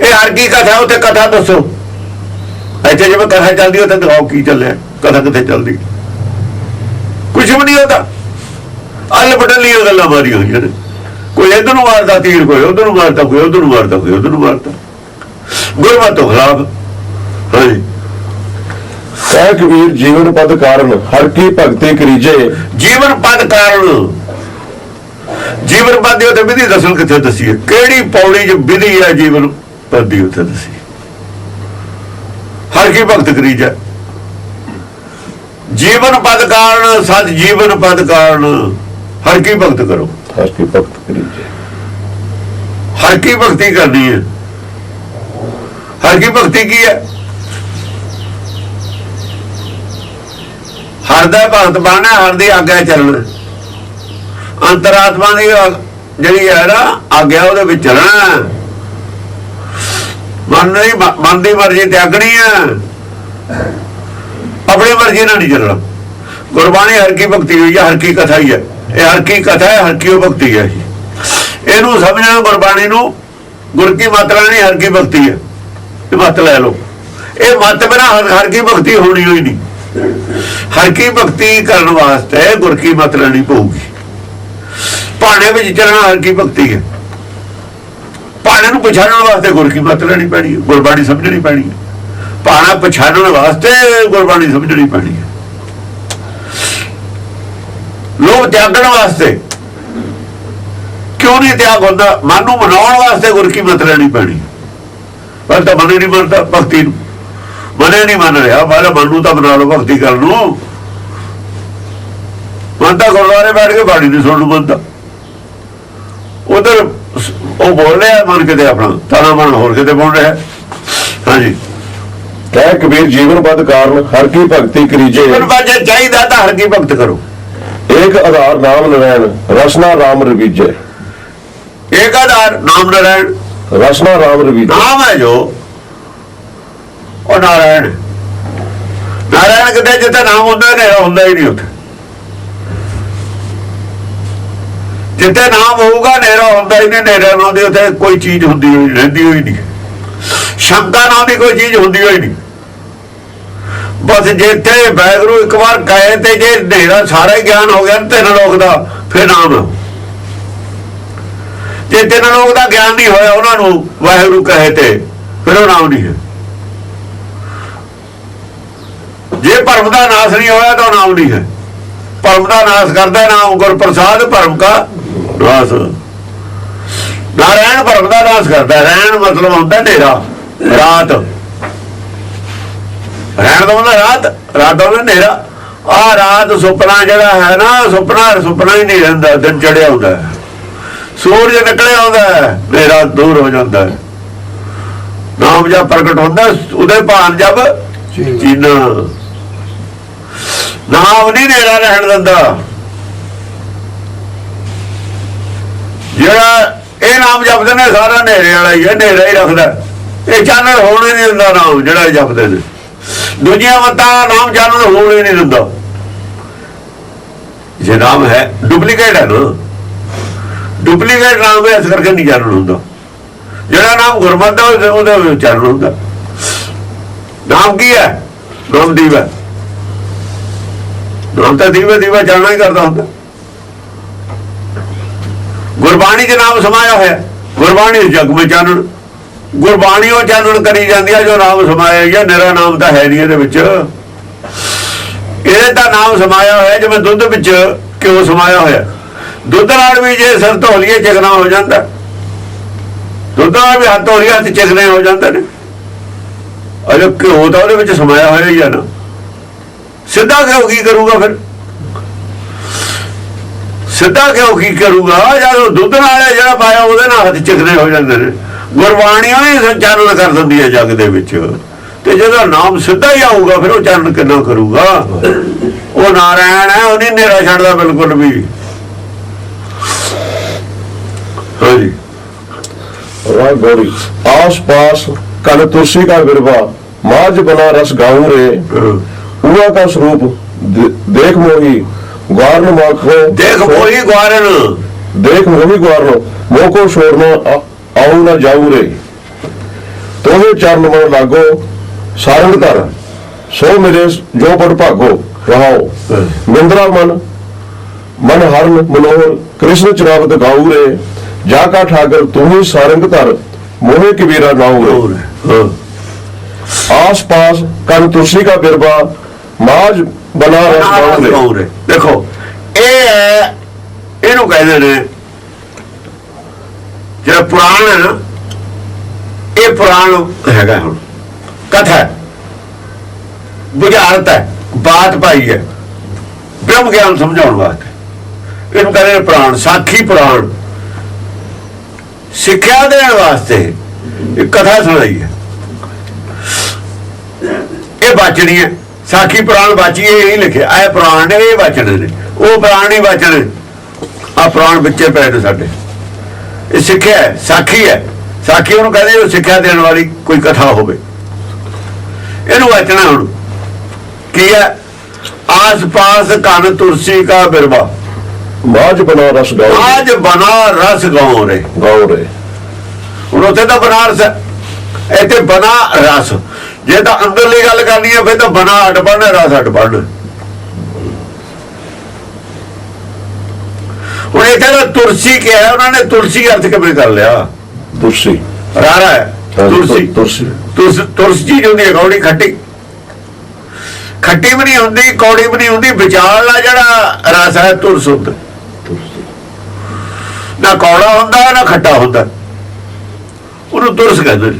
ਇਹ ਹਰ ਕੀ ਕਥਾ ਉੱਤੇ ਕਥਾ ਦੱਸੋ। ਇੱਥੇ ਜਿਵੇਂ ਕਥਾ ਚੱਲਦੀ ਉੱਥੇ ਦਿਖਾਓ ਕੀ ਚੱਲਿਆ ਕਥਾ ਕਿੱਥੇ ਚੱਲਦੀ। ਕੁਝ ਵੀ ਨਹੀਂ ਹੁੰਦਾ। ਅੱਲ ਬਟਲੀਆਂ ਗੱਲਾਂ ਮਾਰੀਆਂ ਹੋਈਆਂ ਨੇ। ਕੋਈ ਇਧਰ ਨੂੰ ਮਾਰਦਾ ਤੀਰ ਕੋਈ ਉਧਰ ਨੂੰ ਮਾਰਦਾ ਕੋਈ ਉਧਰ ਨੂੰ ਮਾਰਦਾ ਕੋਈ ਉਧਰ ਨੂੰ ਮਾਰਦਾ। ਗੁਰਮਤਿ ਤੋਂ ਖਰਾਬ ਹਾਂਜੀ। ਕਹਿ ਕਬੀਰ ਜੀਵਨ ਪਦ ਕਾਰਨ ਹਰ ਕੀ ਭਗਤੀ ਕਰੀਜੇ ਜੀਵਨ ਪਦ ਕਾਰਨ। ਜੀਵਨ ਪਦ ਦੀ ਉੱਤੇ ਵਿਧੀ ਦੱਸਣ ਕਿੱਥੇ ਦੱਸੀਏ? ਕਿਹੜੀ ਪੌੜੀ 'ਚ ਵਿਧੀ ਹੈ ਜੀਵਨ ਪਦ ਦੀ ਉੱਤੇ ਦੱਸੀ ਹਰ ਕੀ ਭਗਤ ਕਰੀ ਜਾ ਜੀਵਨ ਪਦ ਕਾਰਨ ਸਤ ਜੀਵਨ ਪਦ ਕਾਰਨ ਹਰ ਕੀ ਭਗਤ ਕਰੋ। ਹਰ ਕੀ ਭਗਤ ਕਰੀਜੇ ਹਰ ਕੀ ਭਗਤੀ ਕਰਨੀ ਹੈ। ਹਰ ਕੀ ਭਗਤੀ ਕੀ ਹੈ? ਹਰ ਦਾ ਭਗਤ ਬਣਨਾ ਹਰ ਦੀ ਆਗਿਆ ਚੱਲਣਾ। ਅੰਤਰਾਤਮਾ ਦੀ ਜਿਹੜੀ ਹੈ ਨਾ ਆਗਿਆ ਉਹਦੇ ਵਿੱਚ ਚੱਲਣਾ। ਮਨ ਨਹੀਂ ਮਨ ਦੀ ਮਰਜ਼ੀ ਤਿਆਗਣੀ ਹੈ ਆਪਣੀ ਮਰਜ਼ੀ ਨਾਲ ਨਹੀਂ ਚੱਲਣਾ। ਗੁਰਬਾਣੀ ਹਰ ਕੀ ਭਗਤੀ ਹੋਈ ਹੈ ਹਰ ਕੀ ਕਥਾ ਹੀ ਹੈ ਇਹ ਹਰ ਕੀ ਕਥਾ ਹੈ, ਹਰ ਕੀ ਭਗਤੀ ਹੈ ਇਹਨੂੰ ਸਮਝਣਾ ਗੁਰਬਾਣੀ ਨੂੰ, ਗੁਰ ਕੀ ਮਾਤਰਾ ਨਹੀਂ ਹਰ ਕੀ ਭਗਤੀ ਹੈ। ਇਹ ਮਤ ਲੈ ਲਓ। ਇਹ ਮਤ ਬਿਨਾ ਹਰ ਹਰ ਕੀ ਭਗਤੀ ਹੋਣੀ ਹੋਈ ਨਹੀਂ। ਹਰ ਕੀ ਭਗਤੀ ਕਰਨ ਵਾਸਤੇ ਗੁਰ ਕੀ ਮਤ ਲੈਣੀ ਪਊਗੀ। ਭਾਣੇ ਵਿੱਚ ਚੱਲਣਾ ਹਰ ਕੀ ਭਗਤੀ ਹੈ। ਭਾਣੇ ਨੂੰ ਪਛਾਣਨ ਵਾਸਤੇ ਗੁਰ ਕੀ ਮਤ ਲੈਣੀ ਪੈਣੀ ਹੈ, ਗੁਰਬਾਣੀ ਸਮਝਣੀ ਪੈਣੀ ਹੈ। ਭਾਣਾ ਪਛਾਣਨ ਵਾਸਤੇ ਗੁਰਬਾਣੀ ਸਮਝਣੀ ਪੈਣੀ ਹੈ। ਲੋਭ ਤਿਆਗਣ ਵਾਸਤੇ ਕਿਉਂ ਨਹੀਂ ਤਿਆਗ ਹੁੰਦਾ? ਮਨ ਨੂੰ ਮਨਾਉਣ ਵਾਸਤੇ ਗੁਰ ਕੀ ਮਤ ਲੈਣੀ ਪੈਣੀ ਪਰ ਤਾਂ ਮਨ ਨਹੀਂ ਮੰਨਦਾ ਭਗਤੀ ਨੂੰ। ਮਨੇ ਨਹੀਂ ਮੰਨ ਰਿਹਾ ਬਾਹਰ ਮਨ ਨੂੰ ਤਾਂ ਬਣਾ ਲਓ ਭਗਤੀ ਕਰਨ ਨੂੰ। ਮਨ ਤਾਂ ਗੁਰਦੁਆਰੇ ਬੈਠ ਕੇ ਬਾਣੀ ਨਹੀਂ ਸੁਣਨ ਨੂੰ ਮੰਨਦਾ। ਉਧਰ ਉਹ ਬੋਲ ਰਿਹਾ ਮਨ ਕਿਤੇ ਆਪਣਾ ਤਾਣਾ ਮਨ ਹੋਰ ਕਿਤੇ ਬੋਲ ਰਿਹਾ। ਹਾਂਜੀ। ਕਹਿ ਕਬੀਰ ਜੀਵਨ ਪਦ ਕਾਰਨ ਹਰ ਕੀ ਭਗਤੀ ਕਰੀਜੇ ਪਰ ਬਾਜੇ ਚਾਹੀਦਾ ਤਾਂ ਹਰ ਕੀ ਭਗਤ ਕਰੋ। ਏਕ ਆਧਾਰ ਨਾਮ ਨਰੈਣ ਰਸਨਾ ਰਾਮ ਰਵੀਜੇ। ਏਕਾਧਾਰ ਨਾਮ ਨਾਰਾਇਣ ਰਸਨਾ ਰਾਮ ਰਵੀ ਨਾਮ ਹੈ ਜੋ ਉਹ ਨਾਰਾਇਣ। ਨਾਰਾਇਣ ਕਿਤੇ ਜਿੱਥੇ ਨਾਮ ਹੁੰਦਾ ਹਨੇਰਾ ਹੁੰਦਾ ਹੀ ਨਹੀਂ ਉੱਥੇ। ਜਿੱਥੇ ਨਾਮ ਹੋਊਗਾ ਹਨੇਰਾ ਹੁੰਦਾ ਹੀ ਨਹੀਂ ਹਨੇਰਾ ਨਾਮ ਦੀ ਉੱਥੇ ਕੋਈ ਚੀਜ਼ ਹੁੰਦੀ ਹੋਈ ਰਹਿੰਦੀ ਹੋਈ ਨਹੀਂ। ਸ਼ੰਕਾ ਨਾਮ ਦੀ ਕੋਈ ਚੀਜ਼ ਹੁੰਦੀ ਹੋਈ ਨਹੀਂ। ਬਸ ਜਿੱਥੇ ਵੈਗਰੂ ਇੱਕ ਵਾਰ ਕਹੇ ਤੇ ਜੇ ਹਨੇਰਾ ਸਾਰਾ ਗਿਆਨ ਹੋ ਗਿਆ ਨਾ ਲੋਕ ਦਾ, ਫਿਰ ਨਾਮ ਜੇ ਤਿੰਨ ਲੋਕ ਦਾ ਗਿਆਨ ਨਹੀਂ ਹੋਇਆ ਉਹਨਾਂ ਨੂੰ ਵਾਹਿਗੁਰੂ ਕਹੇ ਤੇ, ਫਿਰ ਉਹ ਨਾਮ ਨਹੀਂ ਹੈ। ਜੇ ਭਰਮ ਦਾ ਨਾਸ ਨਹੀਂ ਹੋਇਆ ਤਾਂ ਨਾਮ ਨਹੀਂ ਹੈ। ਭਰਮ ਦਾ ਨਾਸ ਕਰਦਾ ਨਾਮ ਗੁਰ ਪ੍ਰਸਾਦ ਭਰਮ ਕਾ ਨਾਸ ਨਾਰਾਇਣ ਭਰਮ ਦਾ ਨਾਸ ਕਰਦਾ। ਰਹਿਣ ਮਤਲਬ ਹੁੰਦਾ ਹਨੇਰਾ ਰਾਤ। ਰਹਿਣ ਦਾ ਮਤਲਬ ਰਾਤ ਰਾਤ ਦਾ ਹਨੇਰਾ। ਆ ਰਾਤ ਸੁਪਨਾ ਜਿਹੜਾ ਹੈ ਨਾ ਸੁਪਨਾ ਸੁਪਨਾ ਹੀ ਨਹੀਂ ਰਹਿੰਦਾ ਦਿਨ ਚੜਿਆ ਹੁੰਦਾ ਸੂਰਜ ਨਿਕਲਿਆ ਆਉਂਦਾ ਹੈ ਹਨੇਰਾ ਦੂਰ ਹੋ ਜਾਂਦਾ ਹੈ। ਨਾਮ ਜਦ ਪ੍ਰਗਟ ਹੁੰਦਾ ਉਹਦੇ ਭਾਨ ਜਬ ਚੀਨਾ। ਨਾਮ ਨਹੀਂ ਹਨੇਰਾ ਰਹਿਣ ਦਿੰਦਾ। ਜਿਹੜਾ ਇਹ ਨਾਮ ਜਪਦੇ ਨੇ, ਸਾਰਾ ਹਨੇਰੇ ਵਾਲਾ ਹੀ ਹੈ, ਹਨੇਰਾ ਹੀ ਰੱਖਦਾ ਇਹ ਚਾਨਣ ਹੋਣ ਹੀ ਨਹੀਂ ਦਿੰਦਾ ਨਾਮ, ਜਿਹੜਾ ਜਪਦੇ ਨੇ। ਦੂਜੀਆਂ ਮਤਾਂ ਨਾਮ ਚਾਨਣ ਹੋਣ ਹੀ ਨਹੀਂ ਦਿੰਦਾ। ਜੇ ਨਾਮ ਹੈ ਡੁਪਲੀਕੇਟ ਹੈ ਨਾ। ਡੁਪਲੀਕੇਟ ਨਾਮ ਹੈ, ਇਸ ਕਰਕੇ ਨਹੀਂ ਚਾਨਣ ਹੁੰਦਾ। ਜਿਹੜਾ ਨਾਮ ਗੁਰਮਤਿ ਦਾ ਉਹਦੇ- ਚਾਨਣ ਹੁੰਦਾ। ਨਾਮ ਕੀ ਹੈ? ਨਾਮ ਦੀਵਾ ਨਾਮ ਤਾਂ ਦੀਵਾ ਦੀਵਾ ਜਾਣਾ ਹੀ ਕਰਦਾ ਹੁੰਦਾ। ਗੁਰਬਾਣੀ ਦੇ ਨਾਮ ਸਮਾਇਆ ਹੋਇਆ। ਗੁਰਬਾਣੀ ਜਗ ਵਿੱਚ ਚਾਨਣ। ਗੁਰਬਾਣੀ ਉਹ ਚਾਨਣ ਕਰੀ ਜਾਂਦੀ ਹੈ ਜੋ ਨਾਮ ਸਮਾਇਆ ਗਿਆ ਨਿਰਾ ਨਾਮ ਤਾਂ ਹੈ ਨਹੀਂ ਇਹਦੇ ਵਿੱਚ। ਇਹਦੇ ਤਾਂ ਨਾਮ ਸਮਾਇਆ ਹੋਇਆ, ਜਿਵੇਂ ਦੁੱਧ ਵਿੱਚ ਘਿਓ ਸਮਾਇਆ ਹੋਇਆ। ਦੁੱਧ ਨਾਲ ਵੀ ਜੇ ਸਿਰ ਧੋ ਲਈਏ ਹੋ ਜਾਂਦਾ। ਦੁੱਧ ਨਾਲ ਵੀ ਹੱਥ ਧੋ ਹੱਥ ਚਿਕਨੇ ਹੋ ਜਾਂਦੇ ਨੇ। ਅਜੇ ਘਿਓ ਤਾਂ ਉਹਦੇ ਵਿੱਚ ਸਮਾਇਆ ਹੋਇਆ ਹੀ ਆ ਨਾ। ਸਿੱਧਾ ਘਿਓ ਕੀ ਕਰੂਗਾ ਫਿਰ? ਸਿੱਧਾ ਕਿਉਂ ਕੀ ਕਰੂਗਾ? ਜਦੋਂ ਦੁੱਧ ਨਾਲੇ ਜਿਹੜਾ ਪਾਇਆ ਉਹਦੇ ਨਾਲ ਹੱਥ ਚਿਕਨੇ ਹੋ ਜਾਂਦੇ ਨੇ। ਗੁਰਬਾਣੀਆਂ ਹੀ ਸੰਚਾਲਨ ਕਰ ਦਿੰਦੀ ਹੈ ਜਗ ਦੇ ਵਿੱਚ। ਤੇ ਜਦੋਂ ਨਾਮ ਸਿੱਧਾ ਹੀ ਆਊਗਾ ਫਿਰ ਉਹ ਚਰਨ ਕਿੰਨਾ ਕਰੂਗਾ? ਉਹ ਨਾਰਾਇਣ ਹੈ ਉਹਨੇ ਨੇਰਾ ਛੱਡਦਾ ਬਿਲਕੁਲ ਵੀ। ਹਾਂਜੀ। ਰਾਇ ਗੋਰੀ ਆਸ ਪਾਸ ਕਲ ਤੁਲਸੀ ਦਾ ਬਿਰਵਾ ਮਾਝ ਬਨਾ ਰਸ ਗਾਉਂ ਰੇ। ਉਹਦਾ ਸਰੂਪ ਦੇਖ ਮੋਹੀ। ਗਵਾਰਨ ਮੋਖੋ ਦੇਖ ਹੋਈ ਗਵਾਰਨ। ਦੇਖ ਹੋਈ ਗਵਾਰਨ। ਮੋਖੋ ਛੋੜਨਾ ਆਉ ਨਾ ਜਾਉ ਰੇ। ਤੋਹੇ ਚਰਨ ਮਨ ਲਾਗੋ ਸਾਰਣ ਧਰ। ਸੋ ਮੇਰੇ ਜੋ ਪੜ ਭਾਗੋ ਰਹਾਓ। ਮਿੰਦਰਾ ਮਨ ਮਨ ਹਰਨ ਮਨੋਹਰ। ਕ੍ਰਿਸ਼ਨ ਚਰਾਵਤ ਗਾਉ ਰੇ। ਜਾ ਕਾ ਠਾਗਰ ਤੂੰ ਹੀ ਸਾਰੰਗ ਧਰ। ਮੋਹੇ ਕਬੀਰਾ ਨਾਉ ਰੇ। ਆਸ ਪਾਸ ਕਰ ਤੁਲਸੀ ਕਾ ਬਿਰਬਾ। ਮਾਜ ਬਨਾਰਸ ਦੇਖੋ ਇਹ ਹੈ ਇਹਨੂੰ ਕਹਿੰਦੇ ਨੇ ਜਿਹੜਾ ਪੁਰਾਣ ਹੈ ਨਾ ਇਹ ਪੁਰਾਣ ਹੈਗਾ ਹੁਣ। ਕਥਾ ਬੁਝਾਰਤ ਹੈ ਬਾਤ ਪਾਈ ਹੈ। ਬ੍ਰਹਮ ਗਿਆਨ ਸਮਝਾਉਣ ਵਾਸਤੇ। ਇਹਨੂੰ ਕਹਿੰਦੇ ਪ੍ਰਾਣ ਸਾਖੀ ਪ੍ਰਾਣ। ਸਿੱਖਿਆ ਦੇਣ ਵਾਸਤੇ ਇੱਕ ਕਥਾ ਸੁਣਾਈ ਹੈ। ਇਹ ਬਾਚਣੀ ਹੈ। ਸਾਖੀ ਪ੍ਰਾਣ ਬਾਚੀਏ ਇਹ ਲਿਖਿਆ। ਐ ਪ੍ਰਾਣ ਨੇ ਇਹ ਨੇ। ਉਹ ਪ੍ਰਾਣ ਹੀ ਬਚਣੇ ਆ ਪ੍ਰਾਣ ਵਿੱਚੇ ਪਏ ਨੇ ਸਾਡੇ। ਇਹ ਸਿੱਖਿਆ ਸਾਖੀ ਹੈ। ਸਾਖੀ ਉਹਨੂੰ ਕਹਿੰਦੇ ਉਹ ਸਿੱਖਿਆ ਦੇਣ ਵਾਲੀ ਕੋਈ ਕਥਾ ਹੋਵੇ। ਇਹਨੂੰ ਬਚਣਾ ਹੁਣ। ਕੀ ਹੈ? ਆਸ-ਪਾਸ ਕਨ ਤੁਰਸੀ ਕਾ ਬਿਰਵਾ। ਮਾਜ ਬਣਾ ਰਸ ਗਾਉ ਮਾਜ ਬਣਾ ਰਸ ਗਾਉ ਰੇ। ਗਾਉ ਰੇ। ਹੁਣ ਉੱਥੇ ਤਾਂ ਬਨਾਰਸ ਇੱਥੇ ਬਣਾ ਰਸ। ਜੇ ਤਾਂ ਅੰਦਰਲੀ ਗੱਲ ਕਰਨੀ ਹੈ ਫਿਰ ਤਾਂ ਬਣਾ ਅਟ ਪੜਨਾ ਰਸ ਅਟ ਪੜਨਾ ਉਹ ਇਹ ਕਹਿੰਦਾ ਤੁਲਸੀ ਕਿਹਾ ਉਹਨਾਂ ਨੇ ਤੁਲਸੀ ਅਰਥ ਕਿਵੇਂ ਕਰ ਲਿਆ? ਤੁਲਸੀ। ਰਾਰਾ ਹੈ ਤੁਲਸੀ। ਤੁਲਸੀ। ਤੁਲਸੀ ਜਿਹਦੀ ਅਗੌੜੀ ਖੱਟੀ। ਖੱਟੀ ਵੀ ਨਹੀਂ ਹੁੰਦੀ ਕੌੜੀ ਵੀ ਨਹੀਂ ਹੁੰਦੀ ਵਿਚਾਰਲਾ ਜਿਹੜਾ ਰਸ ਹੈ ਤੁਲਸ ਹੁੰਦਾ। ਨਾ ਕੌੜਾ ਹੁੰਦਾ ਨਾ ਖੱਟਾ ਹੁੰਦਾ। ਉਹਨੂੰ ਤੁਰਸ ਕਹਿੰਦੇ ਨੇ।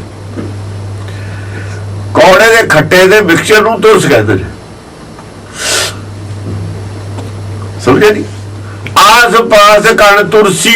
ਕੌੜੇ ਦੇ ਖੱਟੇ ਦੇ ਮਿਕਸਚਰ ਨੂੰ ਤੁਰਸ ਕਹਿੰਦੇ ਨੇ। ਸਮਝੇ ਨਹੀਂ? ਆਸ ਪਾਸ ਕਣ ਤੁਰਸੀ